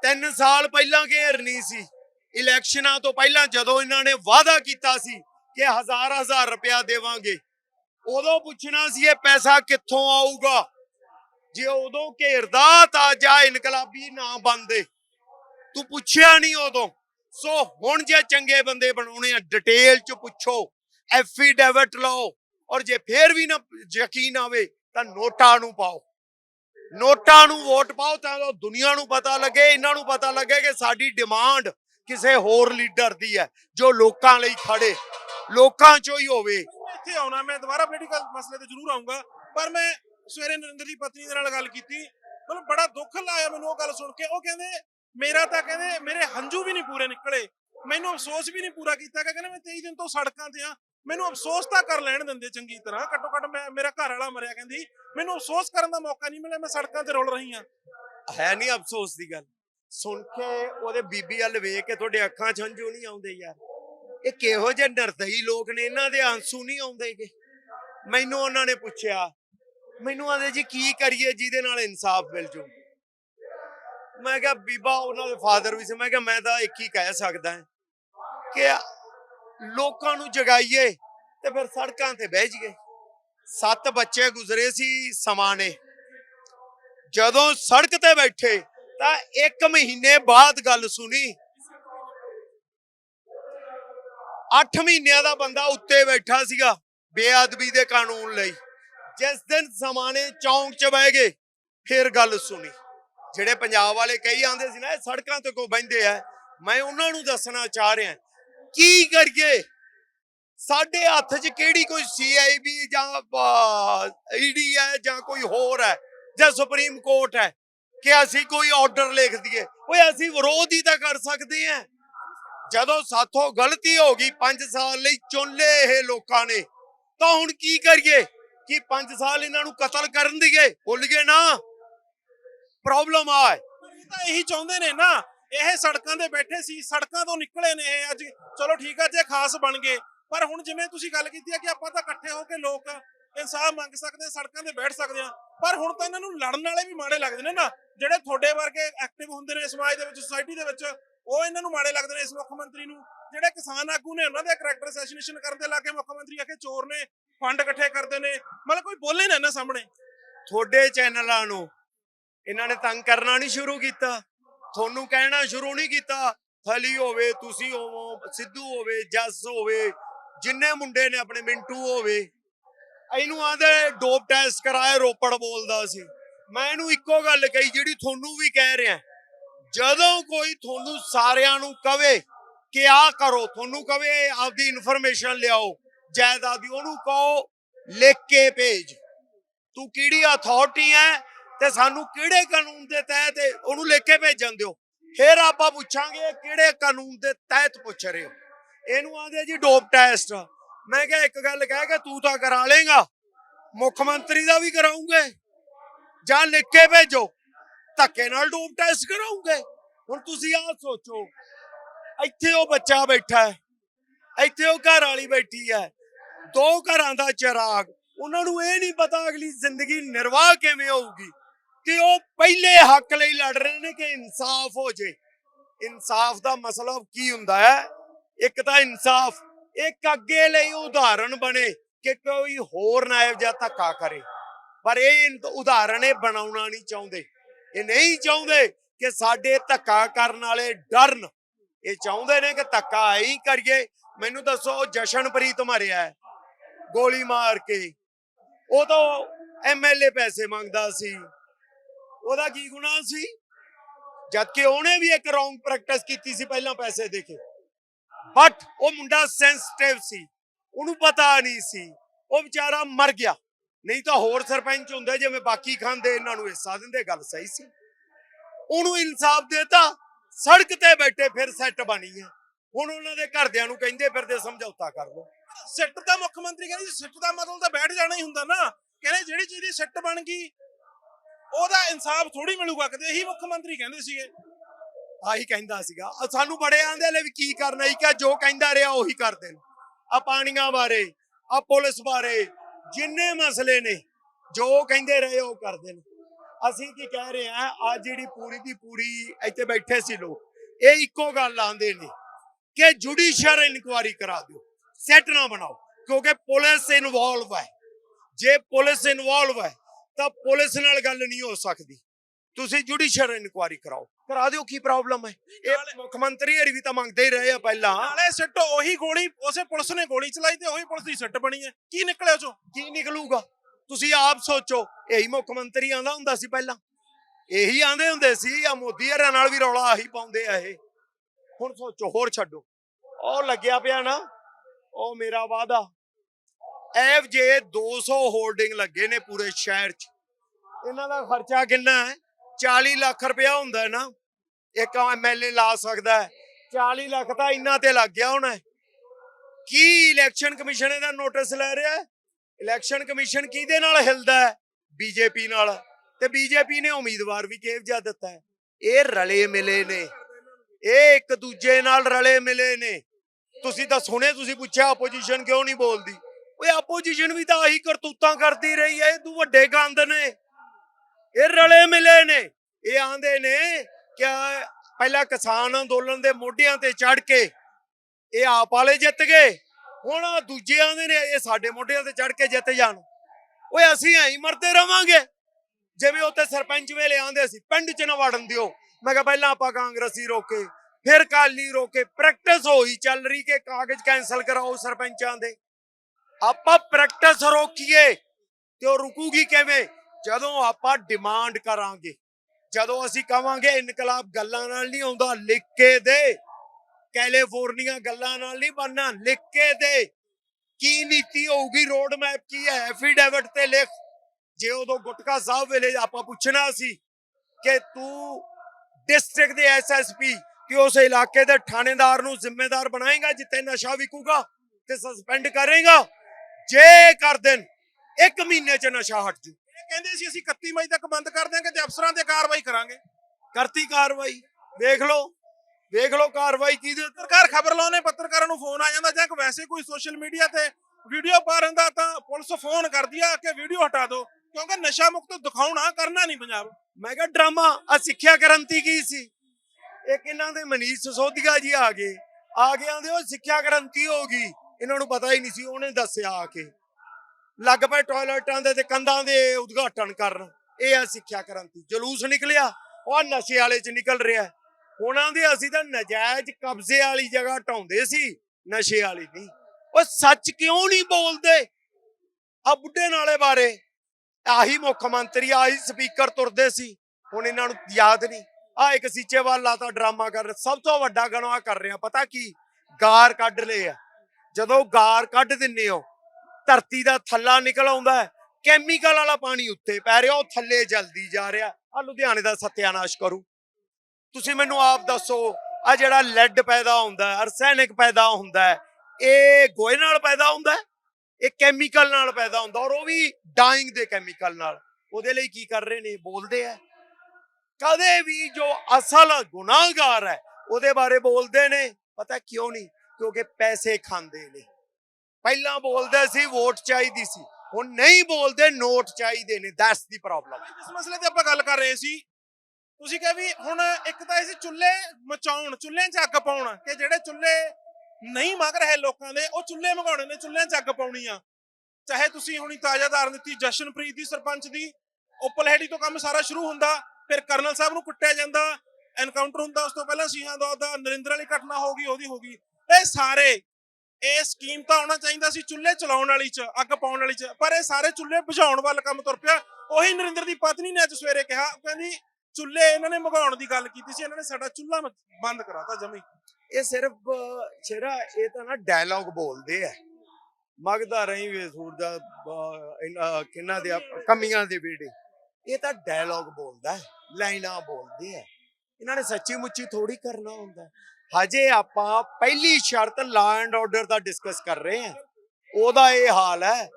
ਤਿੰਨ ਸਾਲ ਪਹਿਲਾਂ ਘੇਰਨੀ ਸੀ। ਇਲੈਕਸ਼ਨਾਂ ਤੋਂ ਪਹਿਲਾਂ ਜਦੋਂ ਇਹਨਾਂ ਨੇ ਵਾਅਦਾ ਕੀਤਾ ਸੀ ਕਿ ਹਜ਼ਾਰ ਹਜ਼ਾਰ ਰੁਪਇਆ ਦੇਵਾਂਗੇ, ਉਦੋਂ ਪੁੱਛਣਾ ਸੀ ਇਹ ਪੈਸਾ ਕਿੱਥੋਂ ਆਊਗਾ? ਜੇ ਉਦੋਂ ਘੇਰਦਾ ਤਾਂ ਜਾ ਇਨਕਲਾਬੀ ਨਾ ਬੰਦੇ ਤੂੰ ਪੁੱਛਿਆ ਨਹੀਂ ਉਦੋਂ। ਸੋ ਹੁਣ ਜੇ ਚੰਗੇ ਬੰਦੇ ਬਣਾਉਣੇ ਆ ਡਿਟੇਲ ਚ ਪੁੱਛੋ ਐਫੀਡੇਵਿਟ ਲਓ, ਔਰ ਜੇ ਫੇਰ ਵੀ ਨਾ ਯਕੀਨ ਆਵੇ, ਤਾਂ ਨੋਟਾਂ ਨੂੰ ਪਾਓ। ਨੋਟਾਂ ਨੂੰ ਵੋਟ ਪਾਓ ਤਾਂ ਉਹ ਦੁਨੀਆ ਨੂੰ ਪਤਾ ਲੱਗੇ, ਇਹਨਾਂ ਨੂੰ ਪਤਾ ਲੱਗੇ ਕਿ ਸਾਡੀ ਡਿਮਾਂਡ ਕਿਸੇ ਹੋਰ ਲੀਡਰ ਦੀ ਹੈ, ਜੋ ਲੋਕਾਂ ਲਈ ਖੜੇ। ਲੋਕਾਂ ਚੋਂ ਹੀ ਹੋਵੇ। ਇੱਥੇ ਆਉਣਾ, ਮੈਂ ਦੁਬਾਰਾ ਪੋਲੀਟੀਕਲ ਮਸਲੇ ਤੇ ਜ਼ਰੂਰ ਆਉਂਗਾ ਪਰ ਮੈਂ ਸਵੇਰੇ ਨਰਿੰਦਰ ਦੀ ਪਤਨੀ ਦੇ ਨਾਲ ਗੱਲ ਕੀਤੀ। ਮਤਲਬ ਬੜਾ ਦੁੱਖ ਲਾਇਆ ਮੈਨੂੰ ਉਹ ਗੱਲ ਸੁਣ ਕੇ। ਉਹ ਕਹਿੰਦੇ, ਮੇਰਾ ਤਾਂ ਕਹਿੰਦੇ, ਮੇਰੇ ਹੰਝੂ ਵੀ ਨਹੀਂ ਪੂਰੇ ਨਿਕਲੇ। ਮੈਨੂੰ ਅਫਸੋਸ ਵੀ ਨਹੀਂ ਪੂਰਾ ਕੀਤਾ ਕਿ ਕਹਿੰਦੇ, ਮੈਂ 23 ਦਿਨ ਤੋਂ ਸੜਕਾਂ ਤੇ ਆ ਮੈਨੂੰ ਅਫਸੋਸ ਤਾਂ ਕਰ ਲੈਣ ਦਿੰਦੇ ਚੰਗੀ ਤਰ੍ਹਾਂ। ਘੱਟੋ ਘੱਟ ਮੈਂ, ਮੇਰਾ ਘਰ ਵਾਲਾ ਮਰਿਆ ਕਹਿੰਦੀ, ਮੈਨੂੰ ਅਫਸੋਸ ਕਰਨ ਦਾ ਮੌਕਾ ਨਹੀਂ ਮਿਲਿਆ। ਮੈਂ ਸੜਕਾਂ ਤੇ ਰੁਲ ਰਹੀ ਆ ਹੈ ਨਹੀਂ ਅਫਸੋਸ ਦੀ ਗੱਲ। ਸੁਣ ਕੇ ਉਹਦੇ ਬੀਬੀ ਵੱਲ ਵੇਖ ਕੇ ਤੁਹਾਡੇ ਅੱਖਾਂ 'ਚ ਹੰਝੂ ਨਹੀਂ ਆਉਂਦੇ ਯਾਰ। ਇਹ ਕਿਹੋ ਜਿਹੇ ਨਰਦਈ ਲੋਕ ਨੇ। ਇਹਨਾਂ ਦੇ ਆਂਸੂ ਨਹੀਂ ਆਉਂਦੇਗੇ। ਮੈਨੂੰ ਉਹਨਾਂ ਨੇ ਪੁੱਛਿਆ ਮੈਨੂੰ ਆਂਦੇ ਜੀ ਕੀ ਕਰੀਏ ਜਿਹਦੇ ਨਾਲ ਇਨਸਾਫ ਮਿਲ ਜੂ। ਮੈਂ ਕਿਹਾ, ਬੀਬਾ ਉਹਨਾਂ ਦੇ ਫਾਦਰ ਵੀ ਸੀ। ਮੈਂ ਕਿਹਾ, ਮੈਂ ਤਾਂ ਇੱਕ ਹੀ ਕਹਿ ਸਕਦਾ ਕਿ ਲੋਕਾਂ ਨੂੰ ਜਗਾਈਏ ਤੇ ਫਿਰ ਸੜਕਾਂ ਤੇ ਬਹਿ ਜਾਈਏ। ਸੱਤ ਬੱਚੇ ਗੁਜ਼ਰੇ ਸੀ ਸਮਾਣੇ। ਜਦੋਂ ਸੜਕ ਤੇ ਬੈਠੇ ਤਾਂ ਇੱਕ ਮਹੀਨੇ ਬਾਅਦ ਗੱਲ ਸੁਣੀ। 8 ਮਹੀਨਿਆਂ ਦਾ ਬੰਦਾ ਉੱਤੇ ਬੈਠਾ ਸੀਗਾ ਬੇਅਦਬੀ ਦੇ ਕਾਨੂੰਨ ਲਈ। ਜਿਸ ਦਿਨ ਸਮਾਣੇ ਚੌਂਕ 'ਚ ਬਹਿ ਗਏ, ਫਿਰ ਗੱਲ ਸੁਣੀ। ਜਿਹੜੇ ਪੰਜਾਬ ਵਾਲੇ ਕਈ ਆਂਦੇ ਸੀ ਨਾ, ਇਹ ਸੜਕਾਂ ਤੇ ਕੋ ਬੈੰਦੇ ਆ, ਮੈਂ ਉਹਨਾਂ ਨੂੰ ਦੱਸਣਾ ਚਾਹ ਰਿਹਾ। ਕੀ ਕਰੀਏ? ਸਾਡੇ ਹੱਥ 'ਚ ਕਿਹੜੀ ਕੋਈ ਸੀਆਈਬੀ ਜਾਂ ਈਡੀ ਹੈ ਜਾਂ ਕੋਈ ਹੋਰ ਹੈ, ਜਾਂ ਸੁਪਰੀਮ ਕੋਰਟ ਹੈ, ਕਿ ਅਸੀਂ ਕੋਈ ਆਰਡਰ ਲਿਖ ਦਈਏ? ਓਏ, ਅਸੀਂ ਵਿਰੋਧ ਹੀ ਤਾਂ ਕਰ ਸਕਦੇ ਹਾਂ ਜਦੋਂ ਸਾਥੋਂ ਗਲਤੀ ਹੋ ਗਈ 5 ਸਾਲ ਲਈ ਚੁਣ ਲਏ ਇਹ ਲੋਕਾਂ ਨੇ, ਤਾਂ ਹੁਣ ਕੀ ਕਰੀਏ? ਕਿ 5 ਸਾਲ ਇਹਨਾਂ ਨੂੰ ਕਤਲ ਕਰਨ ਦੀਏ ਭੁੱਲ ਗਏ ਨਾ? ਪ੍ਰੋਬਲਮ ਆ ਇਹ। ਤਾਂ ਇਹੀ ਚਾਹੁੰਦੇ ਨੇ ਨਾ, ਇਹ ਸੜਕਾਂ ਤੇ ਬੈਠੇ ਸੀ, ਸੜਕਾਂ ਤੋਂ ਨਿਕਲੇ ਨੇ ਇਹ ਅੱਜ। ਚਲੋ ਠੀਕ ਆ, ਜੇ ਖਾਸ ਬਣ ਗਏ। ਪਰ ਹੁਣ ਜਿਵੇਂ ਤੁਸੀਂ ਗੱਲ ਕੀਤੀ ਹੈ ਕਿ ਆਪਾਂ ਤਾਂ ਇਕੱਠੇ ਹੋ ਕੇ ਲੋਕ ਇਨਸਾਫ ਮੰਗ ਸਕਦੇ ਆ, ਸੜਕਾਂ ਤੇ ਬੈਠ ਸਕਦੇ ਆ। ਪਰ ਹੁਣ ਤਾਂ ਇਹਨਾਂ ਨੂੰ ਲੜਨ ਵਾਲੇ ਵੀ ਮਾੜੇ ਲੱਗਦੇ ਨੇ ਨਾ। ਜਿਹੜੇ ਤੁਹਾਡੇ ਵਰਗੇ ਐਕਟਿਵ ਹੁੰਦੇ ਨੇ ਸਮਾਜ ਦੇ ਵਿੱਚ ਸੁਸਾਇਟੀ ਦੇ ਵਿੱਚ, ਉਹ ਇਹਨਾਂ ਨੂੰ ਮਾੜੇ ਲੱਗਦੇ ਨੇ ਇਸ ਮੁੱਖ ਮੰਤਰੀ ਨੂੰ। ਜਿਹੜੇ ਕਿਸਾਨ ਆਗੂ ਨੇ ਉਹਨਾਂ ਦੇ ਕਰੈਕਟਰ ਅਸੈਸੀਨੇਸ਼ਨ ਕਰਨ ਦੇ ਲਾਗੇ ਮੁੱਖ ਮੰਤਰੀ ਆਖੇ ਚੋਰ ਨੇ ਫੰਡ ਇਕੱਠੇ ਕਰਦੇ ਨੇ। ਮਤਲਬ ਕੋਈ ਬੋਲੇ ਨਾ ਇਹਨਾਂ ਸਾਹਮਣੇ। ਤੁਹਾਡੇ ਚੈਨਲਾਂ ਨੂੰ ਇਹਨਾਂ ਨੇ ਤੰਗ ਕਰਨਾ ਨਹੀਂ ਸ਼ੁਰੂ ਕੀਤਾ। ਤੁਹਾਨੂੰ ਕਹਿਣਾ ਸ਼ੁਰੂ ਨਹੀਂ ਕੀਤਾ, ਥਲੀ ਹੋਵੇ, ਤੁਸੀਂ ਹੋਵੋ, ਸਿੱਧੂ ਹੋਵੇ, ਜੱਸ ਹੋਵੇ, ਜਿੰਨੇ ਮੁੰਡੇ ਨੇ ਆਪਣੇ ਮਿੰਟੂ ਹੋਵੇ। ਇਹਨੂੰ ਆਂਦੇ ਡੋਪ ਟੈਸਟ ਕਰਾਏ ਰੋਪੜ ਬੋਲਦਾ ਸੀ। ਮੈਂ ਇਹਨੂੰ ਇੱਕੋ ਗੱਲ ਕਹੀ, ਜਿਹੜੀ ਤੁਹਾਨੂੰ ਵੀ ਕਹਿ ਰਿਹਾ। ਜਦੋਂ ਕੋਈ ਤੁਹਾਨੂੰ ਸਾਰਿਆਂ ਨੂੰ ਕਵੇ ਕਿ ਆ ਕਰੋ, ਤੁਹਾਨੂੰ ਕਵੇ ਆਪਦੀ ਇਨਫੋਰਮੇਸ਼ਨ ਲਿਆਓ ਜਾਇਦਾਦ ਦੀ ਉਹਨੂੰ ਕਹੋ, ਲਿਖ ਕੇ ਭੇਜ। ਤੂੰ ਕਿਹੜੀ ਅਥਾਰਟੀ ਹੈ ਤੇ ਸਾਨੂੰ ਕਿਹੜੇ ਕਾਨੂੰਨ ਦੇ ਤਹਿਤ ਉਹਨੂੰ ਲਿਖ ਕੇ ਭੇਜਣ ਦਿਓ? ਫਿਰ ਆਪਾਂ ਪੁੱਛਾਂਗੇ ਕਿਹੜੇ ਕਾਨੂੰਨ ਦੇ ਤਹਿਤ ਪੁੱਛ ਰਹੇ ਹੋ। ਇਹਨੂੰ ਆਂਦੇ ਜੀ ਡੋਪ ਟੈਸਟ। ਮੈਂ ਕਿਹਾ ਇੱਕ ਗੱਲ ਕਹਿ ਕੇ ਤੂੰ ਤਾਂ ਕਰਾ ਲੇਗਾ ਮੁੱਖ ਮੰਤਰੀ ਦਾ ਵੀ ਕਰਾਉਂਗੇ। ਜਾਂ ਲਿਖ ਕੇ ਭੇਜੋ। ਧੱਕੇ ਨਾਲ ਡੋਪ ਟੈਸਟ ਕਰਾਉਂਗੇ। ਹੁਣ ਤੁਸੀਂ ਆਹ ਸੋਚੋ। ਇੱਥੇ ਉਹ ਬੱਚਾ ਬੈਠਾ ਹੈ। ਇੱਥੇ ਉਹ ਘਰ ਵਾਲੀ ਬੈਠੀ ਹੈ। ਦੋ ਘਰਾਂ ਦਾ ਚਿਰਾਗ। ਉਹਨਾਂ ਨੂੰ ਇਹ ਨਹੀਂ ਪਤਾ ਅਗਲੀ ਜ਼ਿੰਦਗੀ ਨਿਰਵਾਹ ਕਿਵੇਂ ਹੋਊਗੀ। ਕਿ ਉਹ ਪਹਿਲੇ ਹੱਕ ਲਈ ਲੜ ਰਹੇ ਨੇ ਕਿ ਇਨਸਾਫ ਹੋ ਜੇ। ਇਨਸਾਫ ਦਾ ਮਸਲਾ ਕੀ ਹੁੰਦਾ ਹੈ? ਇੱਕ ਤਾਂ ਇਨਸਾਫ, ਇੱਕ ਅੱਗੇ ਲਈ ਉਦਾਹਰਣ ਬਣੇ ਕਿ ਕੋਈ ਹੋਰ ਨਾ ਇਹੋ ਜਿਹਾ ਧੱਕਾ ਕਰੇ। ਪਰ ਇਹ ਇਨ- ਉਦਾਹਰਣ ਇਹ ਬਣਾਉਣਾ ਨਹੀਂ ਚਾਹੁੰਦੇ। ਇਹ ਨਹੀਂ ਚਾਹੁੰਦੇ ਕਿ ਸਾਡੇ ਧੱਕਾ ਕਰਨ ਵਾਲੇ ਡਰਨ। ਇਹ ਚਾਹੁੰਦੇ ਨੇ ਕਿ ਧੱਕਾ ਹੀ ਕਰੀਏ। ਮੈਨੂੰ ਦੱਸੋ ਉਹ ਜਸ਼ਨਪ੍ਰੀਤ ਮਰਿਆ ਹੈ। ਗੋਲੀ ਮਾਰ ਕੇ। ਉਹ ਤਾਂ ਐਮਐਲਏ ਪੈਸੇ ਮੰਗਦਾ ਸੀ। ਉਹਦਾ ਕੀ ਗੁਨਾਹ ਸੀ? ਜਦ ਕਿ ਉਹਨੇ ਵੀ ਇੱਕ ਰੋਂਗ ਪ੍ਰੈਕਟਿਸ ਕੀਤੀ ਸੀ ਪਹਿਲਾਂ ਪੈਸੇ ਦੇ ਕੇ। ਬਟ ਉਹ ਮੁੰਡਾ ਸੈਂਸਿਟਿਵ ਸੀ। ਉਹਨੂੰ ਪਤਾ ਨਹੀਂ ਸੀ। ਉਹ ਵਿਚਾਰਾ ਮਰ ਗਿਆ। ਨਹੀਂ ਤਾਂ ਹੋਰ ਸਰਪੰਚ ਹੁੰਦੇ ਜਿਵੇਂ ਬਾਕੀ ਖਾਂਦੇ, ਇਹਨਾਂ ਨੂੰ ਹਿੱਸਾ ਦਿੰਦੇ, ਗੱਲ ਸਹੀ ਸੀ। ਉਹਨੂੰ ਇਨਸਾਫ ਦੇਤਾ। ਸੜਕ ਤੇ ਬੈਠੇ, ਫਿਰ ਸੈੱਟ ਬਣੀ ਹੈ। ਹੁਣ ਉਹਨਾਂ ਦੇ ਘਰਦਿਆਂ ਨੂੰ ਕਹਿੰਦੇ ਫਿਰਦੇ, ਸਮਝੌਤਾ ਕਰ ਲਓ। ਸਿੱਟ ਤਾਂ ਮੁੱਖ ਮੰਤਰੀ ਕਹਿੰਦੇ ਸਿੱਟ ਦਾ ਮਤਲਬ ਤਾਂ ਬੈਠ ਜਾਣਾ ਹੀ ਹੁੰਦਾ ਨਾ। ਕਹਿੰਦੇ ਜਿਹੜੀ ਚੀਜ਼ ਦੀ ਸਿੱਟ ਬਣ ਗਈ, ਉਹਦਾ ਇਨਸਾਫ ਥੋੜੀ ਮਿਲੂਗਾ, ਕਦੇ ਇਹੀ ਮੁੱਖ ਮੰਤਰੀ ਕਹਿੰਦੇ ਸੀਗੇ। ਆਹੀ ਕਹਿੰਦਾ ਸੀਗਾ। ਸਾਨੂੰ ਬੜੇ ਆਂਦੇ ਲੈ ਵੀ ਕੀ ਕਰਨਾ ਹੀ, ਕਿ ਜੋ ਕਹਿੰਦਾ ਰਿਹਾ ਉਹੀ ਕਰਦੇ ਨੇ। ਆ ਪਾਣੀਆਂ ਬਾਰੇ ਆ ਪੁਲਿਸ ਬਾਰੇ, ਜਿੰਨੇ ਮਸਲੇ ਨੇ, ਜੋ ਕਹਿੰਦੇ ਰਹੇ ਉਹ ਕਰਦੇ ਨੇ। ਅਸੀਂ ਕੀ ਕਹਿ ਰਹੇ ਆ ਆ ਜਿਹੜੀ ਪੂਰੀ ਦੀ ਪੂਰੀ ਇੱਥੇ ਬੈਠੇ ਸੀ ਲੋਕ, ਇਹ ਇੱਕੋ ਗੱਲ ਆਂਦੇ ਨੇ ਕਿ ਜੁਡੀਸ਼ੀਅਲ ਇਨਕੁਆਰੀ ਕਰਾ ਦਿਓ। ਸੈੱਟ ਨਾ ਬਣਾਓ ਕਿਉਂਕਿ ਪੁਲਿਸ ਇਨਵੋਲਵ ਹੈ। ਜੇ ਪੁਲਿਸ ਇਨਵੋਲਵ ਹੈ ਤਾਂ ਪੁਲਿਸ ਨਾਲ ਗੱਲ ਨਹੀਂ ਹੋ ਸਕਦੀ। ਤੁਸੀਂ ਜੁਡੀਸ਼ੀਅਲ ਇਨਕੁਆਰੀ ਕਰਾਓ। ਕਰਾ ਦਿਓ ਕੀ ਪ੍ਰੋਬਲਮ ਹੈ? ਇਹ ਮੁੱਖ ਮੰਤਰੀ ਹਰੀ ਵੀ ਤਾਂ ਮੰਗਦੇ ਹੀ ਰਹੇ ਆ ਪਹਿਲਾਂ। ਨਾਲੇ ਸਿੱਟ ਉਹੀ ਗੋਲੀ ਉਸੇ ਪੁਲਿਸ ਨੇ ਗੋਲੀ ਚਲਾਈ ਤੇ ਉਹੀ ਪੁਲਿਸ ਦੀ ਸਿੱਟ ਬਣੀ ਹੈ। ਕੀ ਨਿਕਲਿਆ ਚੋਂ? ਕੀ ਨਿਕਲੂਗਾ? ਤੁਸੀਂ ਆਪ ਸੋਚੋ ਇਹੀ ਮੁੱਖ ਮੰਤਰੀ ਆਂਦਾ ਹੁੰਦਾ ਸੀ ਪਹਿਲਾਂ। ਇਹੀ ਆਂਦੇ ਹੁੰਦੇ ਸੀ ਆ ਮੋਦੀ ਹਰਾਂ ਨਾਲ ਵੀ ਰੌਲਾ ਆਹੀ ਪਾਉਂਦੇ ਆ ਇਹ। ਹੁਣ ਸੋਚੋ ਹੋਰ ਛੱਡੋ। ਉਹ ਲੱਗਿਆ ਪਿਆ ਨਾ ਉਹ ਮੇਰਾ ਵਾਦਾ ਐਫ ਜੇ 200 ਹੋਲਡਿੰਗ ਲੱਗੇ ਨੇ ਪੂਰੇ ਸ਼ਹਿਰ 'ਚ। ਇਹਨਾਂ ਦਾ ਖਰਚਾ ਕਿੰਨਾ ਹੈ? 40 ਲੱਖ ਰੁਪਇਆ ਹੁੰਦਾ ਹੈ ਨਾ। ਇੱਕ ਐਮਐਲਏ ਲਾ ਸਕਦਾ ਹੈ। 40 ਲੱਖ ਤਾਂ ਇਹਨਾਂ ਤੇ ਲੱਗ ਗਿਆ ਹੋਣਾ ਕੀ ਇਲੈਕਸ਼ਨ ਕਮਿਸ਼ਨ ਇਹਦਾ ਨੋਟਿਸ ਲੈ ਰਿਹਾ ਹੈ? ਇਲੈਕਸ਼ਨ ਕਮਿਸ਼ਨ ਕਿਹਦੇ ਨਾਲ ਹਿਲਦਾ ਹੈ? ਬੀਜੇਪੀ ਨਾਲ। ਤੇ ਬੀਜੇਪੀ ਨੇ ਉਮੀਦਵਾਰ ਵੀ ਕੇਵਜਾ ਦਿੱਤਾ ਹੈ? ਇਹ ਰਲੇ ਮਿਲੇ ਨੇ। ਇਹ ਇੱਕ ਦੂਜੇ ਨਾਲ ਰਲੇ ਮਿਲੇ ਨੇ। ਤੁਸੀਂ ਤਾਂ ਸੁਣੇ ਤੁਸੀਂ ਪੁੱਛਿਆ ਆਪੋਜੀਸ਼ਨ ਕਿਉਂ ਨਹੀਂ ਬੋਲਦੀ? ਓਏ ਆਪੋਜੀਸ਼ਨ ਵੀ ਤਾਂ ਆਹੀ ਕਰਤੂਤਾਂ ਕਰਦੀ ਰਹੀ ਹੈ ਤੂੰ ਵੱਡੇ ਗੰਦ ਨੇ। ਇਹ ਰਲੇ ਮਿਲੇ ਨੇ। ਇਹ ਆਂਦੇ ਨੇ ਕਿ ਪਹਿਲਾਂ ਕਿਸਾਨ ਅੰਦੋਲਨ ਦੇ ਮੋਢਿਆਂ ਤੇ ਚੜ ਕੇ ਇਹ ਆਪ ਵਾਲੇ ਜਿੱਤ ਗਏ, ਹੁਣ ਦੂਜੇ ਆਂਦੇ ਨੇ, ਇਹ ਸਾਡੇ ਮੋਢਿਆਂ ਤੇ ਚੜ ਕੇ ਜਿੱਤ ਜਾਣ। ਓਏ, ਅਸੀਂ ਐਂ ਮਰਦੇ ਰਵਾਂਗੇ। ਜਿਵੇਂ ਉੱਥੇ ਸਰਪੰਚ ਵੇਲੇ ਆਂਦੇ ਸੀ, ਪਿੰਡ 'ਚ ਨਾ ਵੜਨ ਦਿਓ। ਮੈਂ ਕਿਹਾ, ਪਹਿਲਾਂ ਆਪਾਂ ਕਾਂਗਰਸੀ ਰੋਕੇ। ਫਿਰ ਕਾਲੀ ਰੋਕੇ ਪ੍ਰੈਕਟਿਸ ਹੋਈ, ਚੱਲ ਰਹੀ ਕਿ ਕਾਗਜ਼ ਕੈਨਸਲ ਕਰਾਓ ਸਰਪੰਚਾਂ ਦੇ। ਆਪਾਂ ਪ੍ਰੈਕਟਿਸ ਰੋਕੀਏ ਤੇ ਉਹ ਰੁਕੂਗੀ ਕਿਵੇਂ? ਜਦੋਂ ਆਪਾਂ ਡਿਮਾਂਡ ਕਰਾਂਗੇ, ਜਦੋਂ ਅਸੀਂ ਕਵਾਂਗੇ ਇਨਕਲਾਬ ਗੱਲਾਂ ਨਾਲ ਨਹੀਂ ਆਉਂਦਾ, ਲਿਖ ਕੇ ਦੇ। ਕੈਲੀਫੋਰਨੀਆ ਗੱਲਾਂ ਨਾਲ ਨਹੀਂ ਬਣਨਾ, ਲਿਖ ਕੇ ਦੇ। ਕੀ ਨੀਤੀ ਹੋਊਗੀ ਰੋਡ ਮੈਪ ਕੀ ਹੈ ਐਫੀਡੇਵਿਟ ਤੇ ਲਿਖ। ਜੇ ਉਦੋਂ ਗੁਟਕਾ ਸਾਹਿਬ ਵੇਲੇ ਆਪਾਂ ਪੁੱਛਣਾ ਸੀ ਕਿ ਤੂੰ ਡਿਸਟ੍ਰਿਕਟ ਦੇ ਐਸਐਸਪੀ ਕਿ ਉਸ ਇਲਾਕੇ ਦੇ ਥਾਣੇਦਾਰ ਨੂੰ ਜ਼ਿੰਮੇਦਾਰ ਬਣਾਏਗਾ ਜਿੱਥੇ ਨਸ਼ਾ ਵਿਕੂਗਾ ਤੇ ਸਸਪੈਂਡ ਕਰੇਗਾ। ਜੇ ਕਰ ਦੇਣ ਇੱਕ ਮਹੀਨੇ ਚ ਨਸ਼ਾ ਹਟ ਜੂ। ਇਹ ਕਹਿੰਦੇ ਸੀ ਅਸੀਂ 31 ਮਈ ਤੱਕ ਬੰਦ ਕਰ ਦਿਆਂਗੇ ਤੇ ਅਫਸਰਾਂ ਤੇ ਕਾਰਵਾਈ ਕਰਾਂਗੇ। ਕਰਤੀ ਕਾਰਵਾਈ। ਵੇਖ ਲਓ ਵੇਖ ਲਓ ਕਾਰਵਾਈ ਕਿਹਦੇ ਉੱਤੇ। ਸਰਕਾਰ ਖਬਰ ਲਾਉਣੇ ਪੱਤਰਕਾਰਾਂ ਨੂੰ ਫੋਨ ਆ ਜਾਂਦਾ ਜਾਂ ਕੋਈ ਵੈਸੇ ਕੋਈ ਸੋਸ਼ਲ ਮੀਡੀਆ ਤੇ ਵੀਡੀਓ ਪਾ ਰਹਿੰਦਾ ਤਾਂ ਪੁਲਿਸ ਫੋਨ ਕਰਦੀ ਆ ਕਿ ਵੀਡੀਓ ਹਟਾ ਦਿਓ। ਕਿਉਂਕਿ ਨਸ਼ਾ ਮੁਕਤ ਦਿਖਾਉਣਾ ਕਰਨਾ ਨਹੀਂ ਪੰਜਾਬ। ਮੈਂ ਕਿਹਾ ਡਰਾਮਾ ਆ ਸਿੱਖਿਆ ਕ੍ਰਾਂਤੀ ਕੀ ਸੀ? ਇੱਕ ਇਹਨਾਂ ਦੇ ਮਨੀਸ਼ ਸਿਸੋਦੀਆ ਜੀ ਆ ਗਏ। ਆ ਕੇ ਆਂਦੇ ਉਹ ਸਿੱਖਿਆ ਕ੍ਰਾਂਤੀ ਹੋ ਗਈ। ਇਹਨਾਂ ਨੂੰ ਪਤਾ ਹੀ ਨਹੀਂ ਸੀ, ਉਹਨੇ ਦੱਸਿਆ ਆ ਕੇ। ਲੱਗ ਪਏ ਟਾਇਲਟਾਂ ਦੇ ਤੇ ਕੰਧਾਂ ਦੇ ਉਦਘਾਟਨ ਕਰਨ, ਇਹ ਆ ਸਿੱਖਿਆ ਕ੍ਰਾਂਤੀ ਜਲੂਸ ਨਿਕਲਿਆ, ਉਹ ਨਸ਼ੇ ਵਾਲੇ ਚ ਨਿਕਲ ਰਿਹਾ। ਉਹਨਾਂ ਦੇ ਅਸੀਂ ਤਾਂ ਨਜਾਇਜ਼ ਕਬਜ਼ੇ ਵਾਲੀ ਜਗ੍ਹਾ ਢਾਉਂਦੇ ਸੀ, ਨਸ਼ੇ ਵਾਲੀ ਨਹੀਂ। ਉਹ ਸੱਚ ਕਿਉਂ ਨਹੀਂ ਬੋਲਦੇ? ਆ ਬੁੱਢੇ ਨਾਲੇ ਬਾਰੇ ਆਹੀ ਮੁੱਖ ਮੰਤਰੀ, ਆਹੀ ਸਪੀਕਰ ਤੁਰਦੇ ਸੀ। ਹੁਣ ਇਹਨਾਂ ਨੂੰ ਯਾਦ ਨਹੀਂ। ਆ ਇੱਕ ਸੀਚੇਵਾਲ ਲਾਤਾ ਡਰਾਮਾ ਕਰ ਸਭ ਤੋਂ ਵੱਡਾ ਗਣਵਾ ਕਰ ਰਿਹਾ। ਪਤਾ ਕੀ? ਗਾਰ ਕੱਢ ਲਏ ਆ। ਜਦੋਂ ਗਾਰ ਕੱਢ ਦਿੰਨੇ ਹੋ, ਧਰਤੀ ਦਾ ਥੱਲਾ ਨਿਕਲ ਆਉਂਦਾ ਕੈਮੀਕਲ ਵਾਲਾ ਪਾਣੀ ਉੱਤੇ ਪੈ ਰਿਹਾ, ਉਹ ਥੱਲੇ ਜਲਦੀ ਜਾ ਰਿਹਾ। ਆ ਲੁਧਿਆਣੇ ਦਾ ਸਤਿਆਨਾਸ਼ ਕਰੂ। ਤੁਸੀਂ ਮੈਨੂੰ ਆਪ ਦੱਸੋ ਆ ਜਿਹੜਾ ਲੈਡ ਪੈਦਾ ਹੁੰਦਾ ਹੈ ਅਰਸੈਨਿਕ ਪੈਦਾ ਹੁੰਦਾ ਇਹ ਗੋਹੇ ਨਾਲ ਪੈਦਾ ਹੁੰਦਾ ਇਹ ਕੈਮੀਕਲ ਨਾਲ ਪੈਦਾ ਹੁੰਦਾ ਔਰ ਉਹ ਵੀ ਡਾਈਂਗ ਦੇ ਕੈਮੀਕਲ ਨਾਲ। ਉਹਦੇ ਲਈ ਕੀ ਕਰ ਰਹੇ ਨੇ? ਬੋਲਦੇ ਆ। ਕਦੇ ਵੀ ਜੋ ਅਸਲ ਗੁਨਾਹਗਾਰ ਹੈ, ਉਹਦੇ ਬਾਰੇ ਬੋਲਦੇ ਨੇ। ਪਤਾ ਕਿਉਂ ਨਹੀਂ? ਕਿਉਂਕਿ ਪੈਸੇ ਖਾਂਦੇ ਨੇ। ਪਹਿਲਾਂ ਬੋਲਦੇ ਸੀ, ਵੋਟ ਚਾਹੀਦੀ ਸੀ। ਹੁਣ ਨਹੀਂ ਬੋਲਦੇ, ਨੋਟ ਚਾਹੀਦੇ ਨੇ। ਦੈਟਸ ਦੀ ਪ੍ਰੋਬਲਮ ਜਿਸ ਮਸਲੇ ਤੇ ਆਪਾਂ ਗੱਲ ਕਰ ਰਹੇ ਸੀ। ਤੁਸੀਂ ਕਿਹਾ ਵੀ ਹੁਣ ਇੱਕ ਤਾਂ ਇਹ ਚੁੱਲ੍ਹੇ ਮਚਾਉਣ, ਚੁੱਲ੍ਹਿਆਂ 'ਚ ਅੱਗ ਪਾਉਣ ਕਿ ਜਿਹੜੇ ਚੁੱਲ੍ਹੇ ਨਹੀਂ ਮੰਗ ਰਹੇ ਲੋਕਾਂ ਦੇ, ਉਹ ਚੁੱਲ੍ਹੇ ਮਗਾਉਣੇ ਨੇ, ਚੁੱਲ੍ਹਿਆਂ 'ਚ ਅੱਗ ਪਾਉਣੀ ਆ। ਚਾਹੇ ਤੁਸੀਂ ਹੁਣੀ ਤਾਜ਼ਾ ਧਾਰਨ ਦਿੱਤੀ, ਜਸ਼ਨਪ੍ਰੀਤ ਦੀ, ਸਰਪੰਚ ਦੀ, ਉਪਲਹੇੜੀ ਤੋਂ ਕੰਮ ਸਾਰਾ ਸ਼ੁਰੂ ਹੁੰਦਾ। ਫਿਰ ਕਰਨਲ ਸਾਹਿਬ ਨੂੰ ਕੁੱਟਿਆ ਜਾਂਦਾ ਐਨਕਾਊਂਟਰ ਹੁੰਦਾ ਉਸ ਤੋਂ ਪਹਿਲਾਂ ਸਿੰਘਾਂ ਦਾ ਨਰਿੰਦਰ ਵਾਲੀ ਘਟਨਾ ਹੋ ਗਈ ਉਹਦੀ ਹੋ ਗਈ। ਇਹ ਸਾਰੇ ਇਹ ਸਕੀਮ ਤਾਂ ਆਉਣਾ ਚਾਹੀਦਾ ਸੀ ਚੁੱਲ੍ਹੇ ਚਲਾਉਣ ਵਾਲੀ ਚ ਅੱਗ ਪਾਉਣ ਵਾਲੀ ਚ ਪਰ ਇਹ ਸਾਰੇ ਚੁੱਲ੍ਹੇ ਬੁਝਾਉਣ ਵੱਲ ਕੰਮ ਤੁਰ ਪਿਆ। ਉਹੀ ਨਰਿੰਦਰ ਦੀ ਪਤਨੀ ਨੇ ਅੱਜ ਸਵੇਰੇ ਕਿਹਾ ਕਹਿੰਦੀ ਚੁੱਲ੍ਹੇ ਇਹਨਾਂ ਨੇ ਮਗਾਉਣ ਦੀ ਗੱਲ ਕੀਤੀ ਸੀ ਇਹਨਾਂ ਨੇ ਸਾਡਾ ਚੁੱਲ੍ਹਾ ਮ- ਬੰਦ ਕਰਾਤਾ ਜਮੀ। ਇਹ ਸਿਰਫ ਸ਼ੇਰਾ ਇਹ ਤਾਂ ਨਾ ਡਾਇਲੌਗ ਬੋਲਦੇ ਆ। ਮਗਦਾ ਰਹੀ ਵੇ ਸੂਰਜਾ ਅਹ, ਇਹਨਾਂ ਕਿੰਨਾ ਦੇ ਕਮੀਆਂ ਦੇ ਵੇੜੇ ਇਹ ਤਾਂ ਡਾਇਲੌਗ ਬੋਲਦਾ ਹੈ, ਲਾਈਨਾਂ ਬੋਲਦੇ ਆ ਇਹਨਾਂ ਨੇ ਸੱਚੀ ਮੁੱਚੀ ਥੋੜੀ ਕਰਨਾ ਹੁੰਦਾ ਹਜੇ ਆਪਾਂ ਪਹਿਲੀ ਸ਼ਰਤ law and order the discuss ਕਰ ਰਹੇ ਹਾਂ। ਉਹਦਾ ਇਹ ਹਾਲ ਹੈ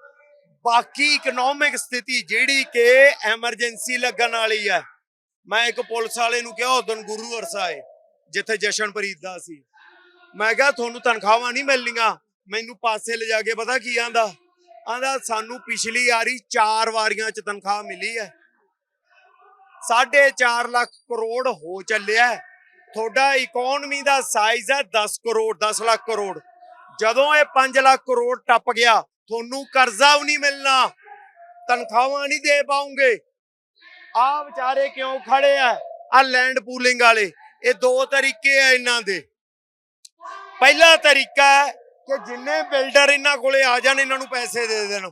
ਬਾਕੀ ਇਕਨੋਮਿਕ ਸਥਿਤੀ ਜਿਹੜੀ ਕਿ ਐਮਰਜੈਂਸੀ ਲੱਗਣ ਵਾਲੀ ਹੈ। ਮੈਂ ਇੱਕ ਪੁਲਿਸ ਵਾਲੇ ਨੂੰ ਕਿਹਾ ਉਦੋਂ ਗੁਰੂ ਅਰਸਾਏ ਜਿੱਥੇ ਜਸ਼ਨਪ੍ਰੀਤ ਦਾ ਸੀ। ਮੈਂ ਕਿਹਾ ਤੁਹਾਨੂੰ ਤਨਖਾਹਾਂ ਨਹੀਂ ਮਿਲਣੀਆਂ ਮੈਨੂੰ ਪਾਸੇ ਲਿਜਾ ਕੇ ਪਤਾ ਕੀ ਆਂਦਾ? ਆਂਦਾ ਸਾਨੂੰ ਪਿਛਲੀ ਵਾਰੀ ਚਾਰ ਵਾਰੀਆਂ ਚ ਤਨਖਾਹ ਮਿਲੀ ਹੈ। 4.5 ਲੱਖ ਕਰੋੜ ਹੋ ਚੱਲਿਆ ਤੁਹਾਡਾ ਇਕਨੋਮੀ ਦਾ ਸਾਈਜ਼ ਹੈ 10 ਕਰੋੜ 10 ਲੱਖ ਕਰੋੜ। ਜਦੋਂ ਇਹ 5 ਲੱਖ ਕਰੋੜ ਟੱਪ ਗਿਆ, ਤੁਹਾਨੂੰ ਕਰਜ਼ਾ ਵੀ ਨਹੀਂ ਮਿਲਣਾ। ਤਨਖਾਹਾਂ ਨਹੀਂ ਦੇ ਪਾਉਂਗੇ। ਆ ਵਿਚਾਰੇ ਕਿਉਂ ਖੜੇ ਆ? ਆ ਲੈਂਡ ਪੂਲਿੰਗ ਵਾਲੇ। ਇਹ ਦੋ ਤਰੀਕੇ ਆ ਇਹਨਾਂ ਦੇ। ਪਹਿਲਾ ਤਰੀਕਾ ਹੈ ਕਿ ਜਿੰਨੇ ਬਿਲਡਰ ਇਹਨਾਂ ਕੋਲੇ ਆ ਜਾਣ, ਇਹਨਾਂ ਨੂੰ ਪੈਸੇ ਦੇ ਦੇਣ।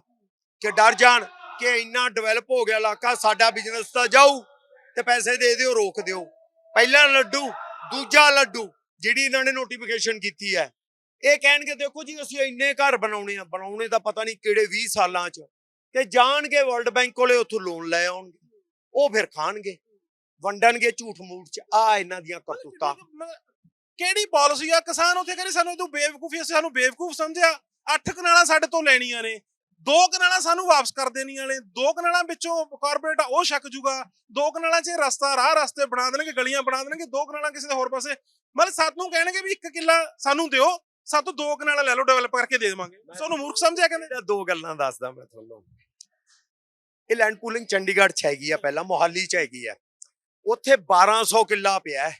ਕਿ ਡਰ ਜਾਣ ਕਿ ਇੰਨਾ ਡਿਵੈਲਪ ਹੋ ਗਿਆ ਇਲਾਕਾ, ਸਾਡਾ ਬਿਜ਼ਨਸ ਤਾਂ ਜਾਊ। ਤੇ ਪੈਸੇ ਦੇ ਦਿਓ, ਰੋਕ ਦਿਓ। ਪਹਿਲਾ ਲੱਡੂ, ਦੂਜਾ ਲੱਡੂ, ਜਿਹੜੀ ਇਹਨਾਂ ਨੇ ਨੋਟੀਫਿਕੇਸ਼ਨ ਕੀਤੀ ਹੈ। ਇਹ ਕਹਿਣਗੇ, ਦੇਖੋ ਜੀ, ਅਸੀਂ ਇੰਨੇ ਘਰ ਬਣਾਉਣੇ ਆ। ਬਣਾਉਣੇ ਤਾਂ ਪਤਾ ਨਹੀਂ ਕਿਹੜੇ 20 ਸਾਲਾਂ ਚ। ਤੇ ਜਾਣਗੇ ਵਰਲਡ ਬੈਂਕ ਕੋਲੇ ਉੱਥੋਂ ਲੋਨ ਲੈ ਆਉਣਗੇ। ਉਹ ਫਿਰ ਖਾਣਗੇ। ਵੰਡਣਗੇ ਝੂਠ ਮੂਠ ਚ। ਆ ਇਹਨਾਂ ਦੀਆਂ ਕਰਤੂਤਾਂ। ਕਿਹੜੀ ਪਾਲਿਸੀ ਆ? ਕਿਸਾਨ ਉੱਥੇ ਕਹਿੰਦੇ ਸਾਨੂੰ ਤੂੰ ਬੇਵਕੂਫੀ, ਅਸੀਂ ਸਾਨੂੰ ਬੇਵਕੂਫ ਸਮਝਿਆ। ਅੱਠ ਕਨਾਲਾਂ ਸਾਡੇ ਤੋਂ ਲੈਣੀਆਂ ਨੇ। ਦੋ ਕਨਾਲਾਂ ਸਾਨੂੰ ਵਾਪਸ ਕਰ ਦੇਣੀਆਂ ਨੇ ਦੋ ਕਨਾਲਾਂ ਵਿੱਚੋਂ ਕਾਰਪੋਰੇਟ ਉਹ ਛੱਕ ਜੂਗਾ। ਦੋ ਕਨਾਲਾਂ 'ਚ ਰਸਤਾ ਰਾਹ ਰਸਤੇ ਬਣਾ ਦੇਣਗੇ ਗਲੀਆਂ ਬਣਾ ਦੇਣਗੇ ਦੋ ਕਨਾਲਾਂ ਕਿਸੇ ਦੇ ਹੋਰ ਪਾਸੇ। ਮਤਲਬ ਸਾਨੂੰ ਕਹਿਣਗੇ ਵੀ ਇੱਕ ਕਿੱਲਾ ਸਾਨੂੰ ਦਿਓ ਸਾਤੋਂ ਦੋ ਕਨਾਲਾਂ ਲੈ ਲਓ ਡਿਵੈਲਪ ਕਰਕੇ ਦੇ ਦੇਵਾਂਗੇ। ਸੋ ਉਹਨੂੰ ਮੂਰਖ ਸਮਝਿਆ ਕਹਿੰਦੇ? ਦੋ ਗੱਲਾਂ ਦੱਸਦਾ ਮੈਂ ਤੁਹਾਨੂੰ। ਇਹ ਲੈਂਡ ਪੂਲਿੰਗ ਚੰਡੀਗੜ੍ਹ ਚ ਹੈਗੀ ਆ ਪਹਿਲਾਂ ਮੋਹਾਲੀ ਚ ਹੈਗੀ ਆ। ਉੱਥੇ 1200 ਕਿੱਲਾ ਪਿਆ ਹੈ।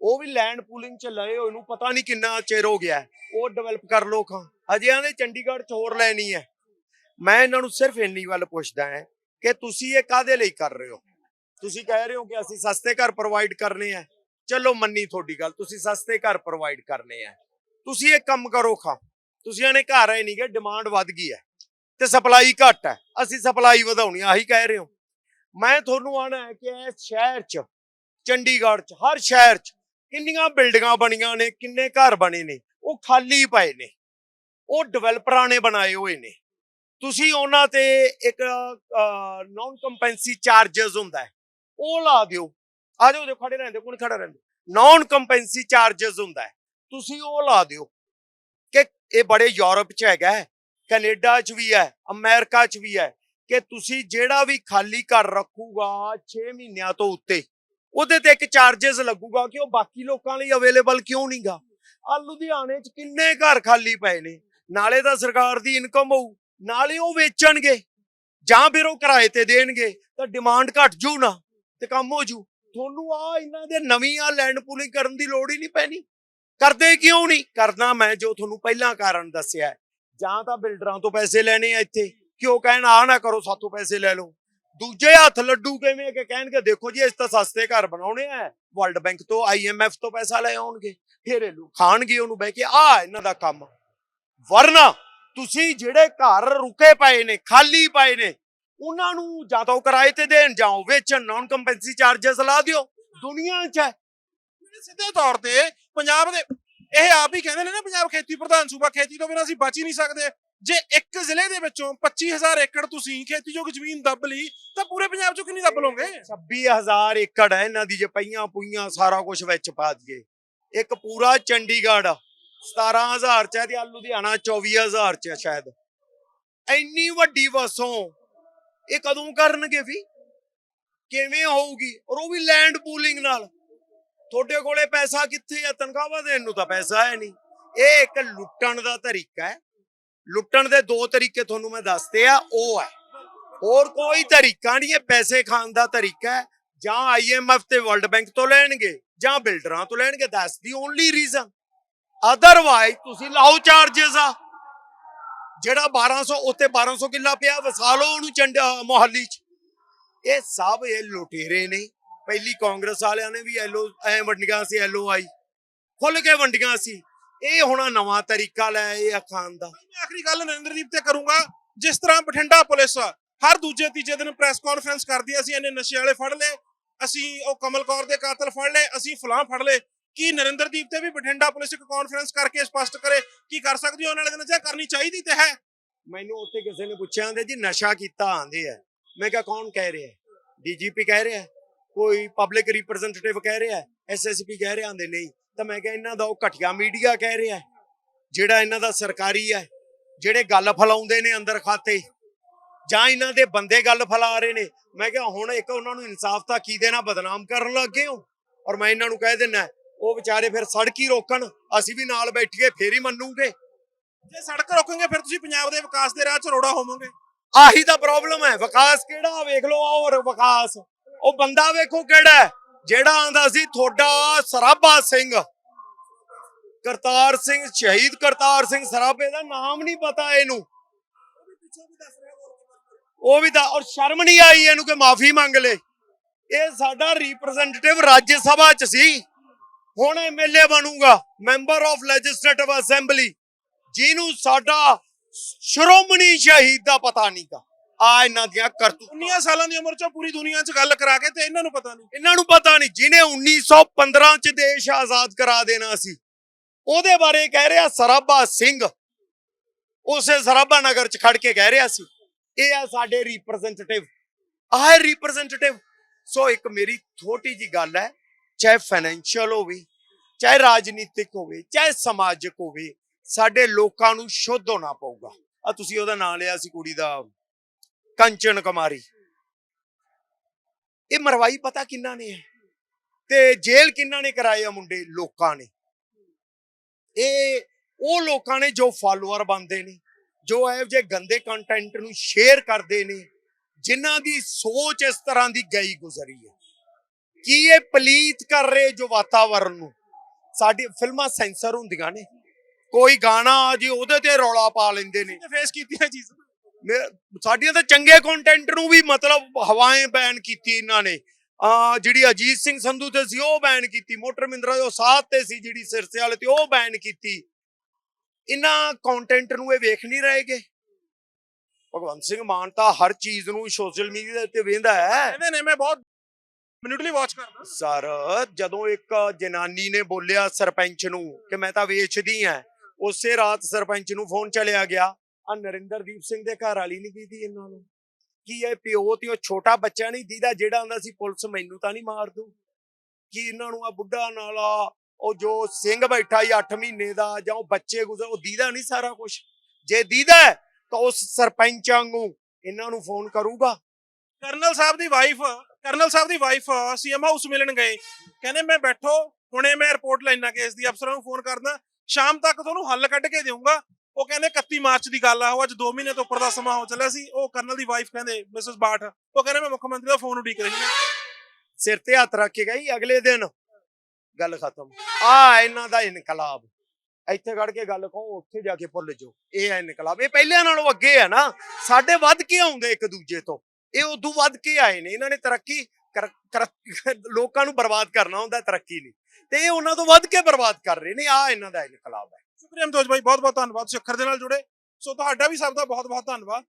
ਉਹ ਵੀ ਲੈਂਡ ਪੂਲਿੰਗ ਚ ਲਏ ਹੋਏ ਨੂੰ ਪਤਾ ਨਹੀਂ ਕਿੰਨਾ ਚਿਰ ਹੋ ਗਿਆ। ਉਹ ਡਿਵੈਲਪ ਕਰ ਲੋ ਖਾਂ। ਅਜੇ ਆਂਦੇ ਚੰਡੀਗੜ੍ਹ ਚ ਹੋਰ ਲੈਣੀ ਹੈ। ਮੈਂ ਇਹਨਾਂ ਨੂੰ ਸਿਰਫ ਇੰਨੀ ਗੱਲ ਪੁੱਛਦਾ ਹਾਂ ਕਿ ਤੁਸੀਂ ਇਹ ਕਾਦੇ ਲਈ ਕਰ ਰਹੇ ਹੋ? ਤੁਸੀਂ ਕਹਿ ਰਹੇ ਹੋ ਕਿ ਅਸੀਂ ਸਸਤੇ ਘਰ ਪ੍ਰੋਵਾਈਡ ਕਰਨੇ ਆ। ਚਲੋ ਮੰਨੀ ਤੁਹਾਡੀ ਗੱਲ, ਤੁਸੀਂ ਸਸਤੇ ਘਰ ਪ੍ਰੋਵਾਈਡ ਕਰਨੇ ਆ। ਤੁਸੀਂ ਇਹ ਕੰਮ ਕਰੋ ਖਾ, ਤੁਸੀਂ ਇਹਨੇ ਘਰ ਆਏ ਨਹੀਂਗੇ ਡਿਮਾਂਡ ਵੱਧ ਗਈ ਹੈ ਤੇ ਸਪਲਾਈ ਘੱਟ ਹੈ, ਅਸੀਂ ਸਪਲਾਈ ਵਧਾਉਣੀ ਆਹੀ ਕਹਿ ਰਹੇ ਹੋ। ਮੈਂ ਤੁਹਾਨੂੰ ਆਣਾ ਹੈ ਕਿ ਇਸ ਸ਼ਹਿਰ 'ਚ, ਚੰਡੀਗੜ੍ਹ 'ਚ, ਹਰ ਸ਼ਹਿਰ 'ਚ ਕਿੰਨੀਆਂ ਬਿਲਡਿੰਗਾਂ ਬਣੀਆਂ ਨੇ, ਕਿੰਨੇ ਘਰ ਬਣੇ ਨੇ, ਉਹ ਖਾਲੀ ਪਏ ਨੇ, ਉਹ ਡਿਵੈਲਪਰਾਂ ਨੇ ਬਣਾਏ ਹੋਏ ਨੇ। ਤੁਸੀਂ ਉਹਨਾਂ ਤੇ ਇੱਕ ਨਾਨ ਕੰਪੈਂਸੀ ਚਾਰजेस ਹੁੰਦਾ ਉਹ ਲਾ ਦਿਓ। ਆ ਜਾਓ, ਦੇਖੋ, ਖੜੇ ਰਹਿੰਦੇ, ਕੋਣ ਖੜਾ ਰਹਿੰਦੇ? ਨਾਨ ਕੰਪੈਂਸੀ ਚਾਰजेस ਹੁੰਦਾ ਤੁਸੀਂ ਉਹ ਲਾ ਦਿਓ ਕਿ ਇਹ ਬੜੇ ਯੂਰਪ 'ਚ ਹੈਗਾ ਕੈਨੇਡਾ 'ਚ ਵੀ ਹੈ, ਅਮਰੀਕਾ 'ਚ ਵੀ ਹੈ ਕਿ ਤੁਸੀਂ ਜਿਹੜਾ ਵੀ ਖਾਲੀ ਘਰ ਰੱਖੂਗਾ 6 ਮਹੀਨਿਆਂ ਤੋਂ ਉੱਤੇ, ਉਹਦੇ ਤੇ ਇੱਕ ਚਾਰजेस ਲੱਗੂਗਾ ਕਿ ਉਹ ਬਾਕੀ ਲੋਕਾਂ ਲਈ ਅਵੇਲੇਬਲ ਕਿਉਂ ਨਹੀਂਗਾ ਆ ਲੁਧਿਆਣੇ 'ਚ ਕਿੰਨੇ ਘਰ ਖਾਲੀ ਪਏ ਨੇ, ਨਾਲੇ ਤਾਂ ਸਰਕਾਰ ਦੀ ਇਨਕਮ ਹੋਊ। ਨਾਲੇ ਉਹ ਵੇਚਣਗੇ, ਜਾਂ ਫਿਰ ਉਹ ਕਿਰਾਏ ਤੇ ਦੇਣਗੇ, ਤਾਂ ਡਿਮਾਂਡ ਘਟ ਜੂ ਨਾ ਤੇ ਕੰਮ ਹੋ ਜੂ ਤੁਹਾਨੂੰ ਆ ਇਹਨਾਂ ਦੇ ਨਵੀਂ ਆ ਲੈਂਡ ਪੂਲਿੰਗ ਕਰਨ ਦੀ ਲੋੜ ਹੀ ਨਹੀਂ ਪੈਣੀ। ਕਰਦੇ ਕਿਉਂ ਨਹੀਂ? ਕਰਨਾ ਮੈਂ ਜੋ ਤੁਹਾਨੂੰ ਪਹਿਲਾਂ ਕਾਰਨ ਦੱਸਿਆ ਜਾਂ ਤਾਂ ਬਿਲਡਰਾਂ ਤੋਂ ਪੈਸੇ ਲੈਣੇ ਆ ਇੱਥੇ ਕਿਉਂ ਕਹਿਣ ਆ ਨਾ ਕਰੋ, ਸਾਥੋਂ ਪੈਸੇ ਲੈ ਲਓ। ਦੂਜੇ ਹੱਥ ਲੱਡੂ ਕਿਵੇਂ ਕਿ ਕਹਿਣਗੇ, ਦੇਖੋ ਜੀ ਇਸ ਤਾਂ ਸਸਤੇ ਘਰ ਬਣਾਉਣੇ ਆ ਵਰਲਡ ਬੈਂਕ ਤੋਂ ਆਈਐਮਐਫ ਤੋਂ ਪੈਸਾ ਲੈ ਆਉਣਗੇ ਫਿਰ ਇਹ ਲੋਕ ਖਾਣਗੇ ਉਹਨੂੰ ਬਹਿ ਕੇ ਆ ਇਹਨਾਂ ਦਾ ਕੰਮ। ਵਰਨਾ ਤੁਸੀਂ ਜਿਹੜੇ ਘਰ ਰੁਕੇ ਪਏ ਨੇ ਖਾਲੀ ਪਏ ਨੇ ਉਹਨਾਂ ਨੂੰ ਜਾਂ ਤਾਂ ਕਿਰਾਏ ਤੇ ਦੇਣ ਜਾਂ ਉਹ ਵੇਚਣ ਨਾਨ ਕੰਪੈਂਸੀ ਚਾਰजेस ਲਾ ਦਿਓ। ਦੁਨੀਆ 'ਚ ਹੈ। ਸਿੱਧੇ ਤੌਰ ਤੇ ਪੰਜਾਬ ਦੇ ਇਹ ਆਪ ਹੀ ਕਹਿੰਦੇ ਨੇ ਨਾ ਪੰਜਾਬ ਖੇਤੀ ਪ੍ਰਧਾਨ ਸੂਬਾ ਖੇਤੀ ਤੋਂ ਬਿਨਾਂ ਅਸੀਂ ਬਚ ਹੀ ਨਹੀਂ ਸਕਦੇ। ਜੇ ਇੱਕ ਜ਼ਿਲ੍ਹੇ ਦੇ ਵਿੱਚੋਂ 25000 ਏਕੜ ਤੁਸੀਂ ਖੇਤੀਯੋਗ ਜ਼ਮੀਨ ਦੱਬ ਲਈ ਤਾਂ ਪੂਰੇ ਪੰਜਾਬ ਚੋਂ ਕਿੰਨੀ ਦੱਬ ਲਓਗੇ? 26000 ਏਕੜ ਹੈ ਇਹਨਾਂ ਦੀ ਜੇ ਪਈਆਂ ਪੁਈਆਂ ਸਾਰਾ ਕੁਝ ਵਿੱਚ ਪਾ ਦਈਏ। ਇੱਕ ਪੂਰਾ ਚੰਡੀਗੜ੍ਹ 17000 ਚ ਹੈ ਤੇ ਆਹ ਲੁਧਿਆਣਾ 24000 ਚ ਹੈ ਸ਼ਾਇਦ। ਇੰਨੀ ਵੱਡੀ ਵਸੋਂ ਇਹ ਕਦੋਂ ਕਰਨਗੇ ਵੀ? ਕਿਵੇਂ ਹੋਊਗੀ? ਔਰ ਉਹ ਵੀ ਲੈਂਡ ਪੂਲਿੰਗ ਨਾਲ। ਤੁਹਾਡੇ ਕੋਲੇ ਪੈਸਾ ਕਿੱਥੇ ਆ? ਤਨਖਾਹਾਂ ਦੇਣ ਨੂੰ ਤਾਂ ਪੈਸਾ ਹੈ ਨਹੀਂ। ਇਹ ਇੱਕ ਲੁੱਟਣ ਦਾ ਤਰੀਕਾ ਹੈ। ਲੁੱਟਣ ਦੇ ਦੋ ਤਰੀਕੇ ਤੁਹਾਨੂੰ ਮੈਂ ਦੱਸਦੇ ਆ, ਉਹ ਹੈ। ਹੋਰ ਕੋਈ ਤਰੀਕਾ ਨਹੀਂ ਹੈ, ਪੈਸੇ ਖਾਣ ਦਾ ਤਰੀਕਾ ਹੈ। ਜਾਂ ਆਈਐਮਐਫ ਤੇ ਵਰਲਡ ਬੈਂਕ ਤੋਂ ਲੈਣਗੇ ਜਾਂ ਬਿਲਡਰਾਂ ਤੋਂ ਲੈਣਗੇ that's the only reason otherwise ਤੁਸੀਂ ਲਾਓ ਚਾਰजेस ਆ। ਜਿਹੜਾ 1200 ਉੱਤੇ 1200 ਕਿੱਲਾ ਪਿਆ, ਵਸਾ ਲਓ ਉਹਨੂੰ ਚੰਡਾ ਮੁਹੱਲੀ ਚ। ਇਹ ਸਭ ਇਹ ਲੁਟੇਰੇ ਨੇ। ਪਹਿਲੀ ਕਾਂਗਰਸ ਵਾਲਿਆਂ ਨੇ ਵੀ ਐਲਓ, ਐ ਵੰਡੀਆਂ ਸੀ ਐਲਓ ਆਈ ਖੁੱਲ ਕੇ ਵੰਡੀਆਂ ਸੀ। ਇਹ ਹੁਣ ਨਵਾਂ ਤਰੀਕਾ ਲੈ ਇਹ ਖਾਨ ਦਾ। ਮੈਂ ਆਖਰੀ ਗੱਲ ਨਰਿੰਦਰਦੀਪ ਤੇ ਕਰੂੰਗਾ, ਜਿਸ ਤਰ੍ਹਾਂ ਬਠਿੰਡਾ ਪੁਲਿਸ ਹਰ ਦੂਜੇ ਤੀਜੇ ਦਿਨ ਪ੍ਰੈਸ ਕਾਨਫਰੰਸ ਕਰਦੀ ਅਸੀਂ ਇਹਨੇ ਨਸ਼ੇ ਵਾਲੇ ਫੜ ਲਏ, ਅਸੀਂ ਉਹ ਕਮਲ ਕੌਰ ਦੇ ਕਾਤਲ ਫੜ ਲਏ, ਅਸੀਂ ਫਲਾਂ ਫੜ ਲਏ ਕੀ ਨਰਿੰਦਰਦੀਪ ਤੇ ਵੀ ਬਠਿੰਡਾ ਪੁਲਿਸ ਇੱਕ ਕਾਨਫਰੰਸ ਕਰਕੇ ਸਪਸ਼ਟ ਕਰੇ? ਕੀ ਕਰ ਸਕਦੀ ਹੈ ਉਹਨਾਂ ਵਾਲੇ ਦਿਨ? ਕਰਨੀ ਚਾਹੀਦੀ ਤੇ ਹੈ? ਮੈਨੂੰ ਉੱਥੇ ਕਿਸੇ ਨੇ ਪੁੱਛਿਆ, ਆਂਦੇ ਜੀ ਨਸ਼ਾ ਕੀਤਾ, ਆਂਦੇ ਆ। ਮੈਂ ਕਿਹਾ, ਕੌਣ ਕਹਿ ਰਿਹਾ? ਡੀਜੀਪੀ ਕਹਿ ਰਿਹਾ? ਕੋਈ ਪਬਲਿਕ ਰਿਪਰੈਜ਼ੈਂਟੇਟਿਵ ਕਹਿ ਰਿਹਾ? ਐਸਐਸਪੀ ਕਹਿ ਰਿਹਾ? ਆਂਦੇ ਨਹੀਂ। ਤਾਂ ਮੈਂ ਕਿਹਾ, ਇਹਨਾਂ ਦਾ ਉਹ ਘਟੀਆ ਮੀਡੀਆ ਕਹਿ ਰਿਹਾ ਜਿਹੜਾ ਇਹਨਾਂ ਦਾ ਸਰਕਾਰੀ ਹੈ, ਜਿਹੜੇ ਗੱਲ ਫਲਾਉਂਦੇ ਨੇ ਅੰਦਰ ਖਾਤੇ। ਜਾਂ ਇਹਨਾਂ ਦੇ ਬੰਦੇ ਗੱਲ ਫਲਾ ਰਹੇ ਨੇ। ਮੈਂ ਕਿਹਾ, ਹੁਣ ਇੱਕ ਉਹਨਾਂ ਨੂੰ ਇਨਸਾਫ ਤਾਂ ਕੀ ਦੇਣਾ? ਬਦਨਾਮ ਕਰਨ ਲੱਗੇ ਹੋ? ਔਰ ਮੈਂ ਇਹਨਾਂ ਨੂੰ ਕਹਿ ਦਿੰਨਾ ਉਹ ਵਿਚਾਰੇ ਫਿਰ ਸੜਕ ਹੀ ਰੋਕਣ, ਅਸੀਂ ਵੀ ਨਾਲ ਬੈਠੀਏ, ਫੇਰ ਹੀ ਮੰਨੂਗੇ। ਜੇ ਸੜਕ ਰੋਕੋਗੇ, ਫਿਰ ਤੁਸੀਂ ਪੰਜਾਬ ਦੇ ਵਿਕਾਸ ਦੇ ਰਾਹ 'ਚ ਰੋੜਾ ਹੋਵੋਗੇ। ਆਹੀ ਤਾਂ ਪ੍ਰੋਬਲਮ ਹੈ। ਵਿਕਾਸ ਕਿਹੜਾ? ਵੇਖ ਲਓ ਔਰ ਵਿਕਾਸ। ਉਹ ਬੰਦਾ ਵੇਖੋ ਕਿਹੜਾ ਜਿਹੜਾ ਆਂਦਾ ਸੀ, ਤੁਹਾਡਾ ਸਰਾਭਾ ਸਿੰਘ। ਕਰਤਾਰ ਸਿੰਘ, ਸ਼ਹੀਦ ਕਰਤਾਰ ਸਿੰਘ ਸਰਾਭੇ ਦਾ ਨਾਮ ਨਹੀਂ ਪਤਾ ਇਹਨੂੰ। ਉਹ ਵੀ ਤਾਂ ਔਰ ਸ਼ਰਮ ਨਹੀਂ ਆਈ ਇਹਨੂੰ ਕਿ ਮਾਫੀ ਮੰਗ ਲੇ। ਇਹ ਸਾਡਾ ਰਿਪਰੈਜ਼ੈਂਟੇਟਿਵ ਰਾਜ ਸਭਾ ਚ ਸੀ। ਹੁਣ ਐਮਐਲਏ ਬਣੂਗਾ ਮੈਂਬਰ ਆਫ ਲੈਜਿਸਲੇਟਿਵ ਅਸੈਂਬਲੀ ਜਿਹਨੂੰ ਸਾਡਾ ਸ਼੍ਰੋਮਣੀ ਸ਼ਹੀਦ ਦਾ ਪਤਾ ਨਹੀਂਗਾ। ਆ ਇਹਨਾਂ ਦੀਆਂ ਕਰਤੂਤਾਂ। 19 ਸਾਲਾਂ ਦੀ ਉਮਰ 'ਚੋਂ ਪੂਰੀ ਦੁਨੀਆ 'ਚ ਗੱਲ ਕਰਾ ਕੇ ਤੇ ਇਹਨਾਂ ਨੂੰ ਪਤਾ ਨਹੀਂ। ਇਹਨਾਂ ਨੂੰ ਪਤਾ ਨਹੀਂ ਜਿਹਨੇ 1915 ਚ ਦੇਸ਼ ਆਜ਼ਾਦ ਕਰਾ ਦੇਣਾ ਸੀ। ਉਹਦੇ ਬਾਰੇ ਕਹਿ ਰਿਹਾ ਸਰਾਭਾ ਸਿੰਘ। ਉਸੇ ਸਰਾਭਾ ਨਗਰ ਚ ਖੜ ਕੇ ਕਹਿ ਰਿਹਾ ਸੀ ਇਹ ਆ ਸਾਡੇ ਰਿਪਰੈਜ਼ੈਂਟੇਟਿਵ ਆਹ ਰਿਪਰੈਜ਼ੈਂਟੇਟਿਵ ਸੋ ਇੱਕ ਮੇਰੀ ਛੋਟੀ ਜੀ ਗੱਲ ਹੈ ਚਾਹੇ ਫਾਈਨੈਂਸ਼ੀਅਲ ਹੋਵੇ, ਚਾਹੇ ਰਾਜਨੀਤਿਕ ਹੋਵੇ, ਚਾਹੇ ਸਮਾਜਿਕ ਹੋਵੇ, ਸਾਡੇ ਲੋਕਾਂ ਨੂੰ ਸ਼ੁੱਧ ਹੋਣਾ ਪਊਗਾ। ਆ ਤੁਸੀਂ ਉਹਦਾ ਨਾਂ ਲਿਆ ਸੀ ਕੁੜੀ ਦਾ, ਕੰਚਨ ਕੁਮਾਰੀ। ਇਹ ਮਰਵਾਈ ਪਤਾ ਕਿੰਨਾ ਨੇ? ਹੈ ਤੇ ਜੇਲ੍ਹ ਕਿੰਨਾ ਨੇ ਕਰਾਏ ਆ ਮੁੰਡੇ? ਲੋਕਾਂ ਨੇ। ਇਹ, ਉਹ ਲੋਕਾਂ ਨੇ ਜੋ ਫਾਲੋਅਰ ਬਣਦੇ ਨੇ, ਜੋ ਇਹੋ ਜਿਹੇ ਗੰਦੇ ਕੰਟੈਂਟ ਨੂੰ ਸ਼ੇਅਰ ਕਰਦੇ ਨੇ, ਜਿਨ੍ਹਾਂ ਦੀ ਸੋਚ ਇਸ ਤਰ੍ਹਾਂ ਦੀ ਗਈ ਗੁਜ਼ਰੀ ਹੈ। ਕੀ ਇਹ ਪਲੀਤ ਕਰ ਰਹੇ ਜੋ ਵਾਤਾਵਰਣ ਨੂੰ? ਸਾਡੀ ਫਿਲਮਾਂ ਸੈਂਸਰ ਹੁੰਦੀਆਂ ਨੇ। ਕੋਈ ਗਾਣਾ ਆ ਜੀ ਉਹਦੇ ਤੇ ਰੌਲਾ ਪਾ ਲੈਂਦੇ ਨੇ। ਫੇਸ ਕੀਤੀ ਹੈ ਚੀਜ਼। ਸਾਡੀਆਂ ਤਾਂ ਚੰਗੇ ਕੰਟੈਂਟ ਨੂੰ ਵੀ ਮਤਲਬ ਹਵਾएं ਬੈਨ ਕੀਤੀ ਇਹਨਾਂ ਨੇ। ਆ ਜਿਹੜੀ ਅਜੀਤ ਸਿੰਘ ਸੰਧੂ ਤੇ ਸੀ ਉਹ ਬੈਨ ਕੀਤੀ। ਮੋਟਰ ਮਿੰਦਰਾ ਜੋ ਸਾਥ ਤੇ ਸੀ ਜਿਹੜੀ ਸਿਰਸੇ ਵਾਲੇ ਤੇ ਉਹ ਬੈਨ ਕੀਤੀ। ਇਹਨਾਂ ਕੰਟੈਂਟ ਨੂੰ ਇਹ ਵੇਖ ਨਹੀਂ ਰਹੇਗੇ ਭਗਵੰਤ ਸਿੰਘ ਮਾਨ ਤਾਂ ਹਰ ਚੀਜ਼ ਨੂੰ ਸੋਸ਼ਲ ਮੀਡੀਆ ਤੇ ਵੇਂਦਾ ਹੈ। ਕਹਿੰਦੇ ਨੇ ਮੈਂ ਬਹੁਤ ਮਿਨੂਟਲੀ ਵਾਚ ਕਰਦਾ ਸਰ ਜਦੋਂ ਇੱਕ ਜਨਾਨੀ ਨੇ ਬੋਲਿਆ ਸਰਪੰਚ ਨੂੰ ਕਿ ਮੈਂ ਤਾਂ ਵੇਚਦੀ ਆ ਉਸੇ ਰਾਤ ਸਰਪੰਚ ਨੂੰ ਫੋਨ ਚਲਿਆ ਗਿਆ। ਆ ਨਰਿੰਦਰਦੀਪ ਸਿੰਘ ਦੇ ਘਰ ਵਾਲੀ ਨਹੀਂ ਕੀਤੀ ਇਹਨਾਂ ਨੂੰ। ਕੀ ਇਹ ਪਿਓ ਤੇ ਉਹ ਛੋਟਾ ਬੱਚਾ ਨਹੀਂ ਦੀਦਾ ਜਿਹੜਾ ਆਂਦਾ ਸੀ ਪੁਲਿਸ ਮੈਨੂੰ ਤਾਂ ਨਹੀਂ ਮਾਰ ਦੂ? ਕੀ ਇਹਨਾਂ ਨੂੰ ਆ ਬੁੱਢਾ ਨਾਲਾ ਉਹ ਜੋ ਸਿੰਘ ਬੈਠਾ ਹੀ 8 ਮਹੀਨੇ ਦਾ ਜਾਂ ਉਹ ਬੱਚੇ ਗੁਜ਼ਰ ਉਹ ਦੀਦਾ ਨਹੀਂ ਸਾਰਾ ਕੁਝ ਜੇ ਦੀਦਾ ਤਾਂ ਉਸ ਸਰਪੰਚ ਵਾਂਗੂ ਇਹਨਾਂ ਨੂੰ ਫੋਨ ਕਰੂਗਾ। ਕਰਨਲ ਸਾਹਿਬ ਦੀ ਵਾਈਫ ਕਰਨਲ ਸਾਹਿਬ ਦੀ ਵਾਈਫ ਸੀਐਮ ਹਾਊਸ ਮਿਲਣ ਗਏ। ਕਹਿੰਦੇ ਮੈਂ ਬੈਠੋ, ਹੁਣੇ ਮੈਂ ਰਿਪੋਰਟ ਲੈਣਾ ਕੇਸ ਦੀ, ਅਫਸਰਾਂ ਨੂੰ ਫੋਨ ਕਰਦਾ ਸ਼ਾਮ ਤੱਕ ਤੁਹਾਨੂੰ ਹੱਲ ਕੱਢ ਕੇ ਦੇਵਾਂਗਾ ਉਹ ਕਹਿੰਦੇ 31 ਮਾਰਚ ਦੀ ਗੱਲ ਆ, ਉਹ ਅੱਜ 2 ਮਹੀਨੇ ਤੋਂ ਉੱਪਰ ਦਾ ਸਮਾਂ ਹੋ ਚੱਲਿਆ ਸੀ। ਉਹ ਕਰਨਲ ਦੀ ਵਾਈਫ ਕਹਿੰਦੇ ਮਿਸਸ ਬਾਠ ਉਹ ਕਹਿੰਦੇ ਮੈਂ ਮੁੱਖ ਮੰਤਰੀ ਦਾ ਫੋਨ ਉਡੀਕ ਰਹੀ ਹਾਂ। ਸਿਰ ਤੇ ਹੱਥ ਰੱਖ ਕੇ ਗਈ, ਅਗਲੇ ਦਿਨ ਗੱਲ ਖਤਮ। ਆ ਇਹਨਾਂ ਦਾ ਇਨਕਲਾਬ। ਇੱਥੇ ਖੜ ਕੇ ਗੱਲ ਕਹੋ, ਉੱਥੇ ਜਾ ਕੇ ਭੁੱਲ ਜਾਓ। ਇਹ ਹੈ ਇਨਕਲਾਬ। ਇਹ ਪਹਿਲਿਆਂ ਨਾਲੋਂ ਅੱਗੇ ਆ ਨਾ। ਸਾਡੇ ਵੱਧ ਕੇ ਆਉਂਦੇ ਇੱਕ ਦੂਜੇ ਤੋਂ। ਇਹ ਉਦੋਂ ਵੱਧ ਕੇ ਆਏ ਨੇ, ਇਹਨਾਂ ਨੇ ਤਰੱਕੀ ਕਰ- ਕਰ- ਲੋਕਾਂ ਨੂੰ ਬਰਬਾਦ ਕਰਨਾ ਹੁੰਦਾ, ਤਰੱਕੀ ਨਹੀਂ ਤੇ ਇਹ ਉਹਨਾਂ ਤੋਂ ਵੱਧ ਕੇ ਬਰਬਾਦ ਕਰ ਰਹੇ ਨੇ ਆ ਇਹਨਾਂ ਦਾ ਇਨਕਲਾਬ ਹੈ। ਸ਼ੁਕਰੀਆ ਮਤੋਜ ਭਾਈ ਬਹੁਤ ਬਹੁਤ ਧੰਨਵਾਦ। ਤੁਸੀਂ ਅੱਖਰ ਦੇ ਨਾਲ ਜੁੜੇ। ਸੋ ਤੁਹਾਡਾ ਵੀ ਸਭ ਦਾ ਬਹੁਤ ਬਹੁਤ ਧੰਨਵਾਦ।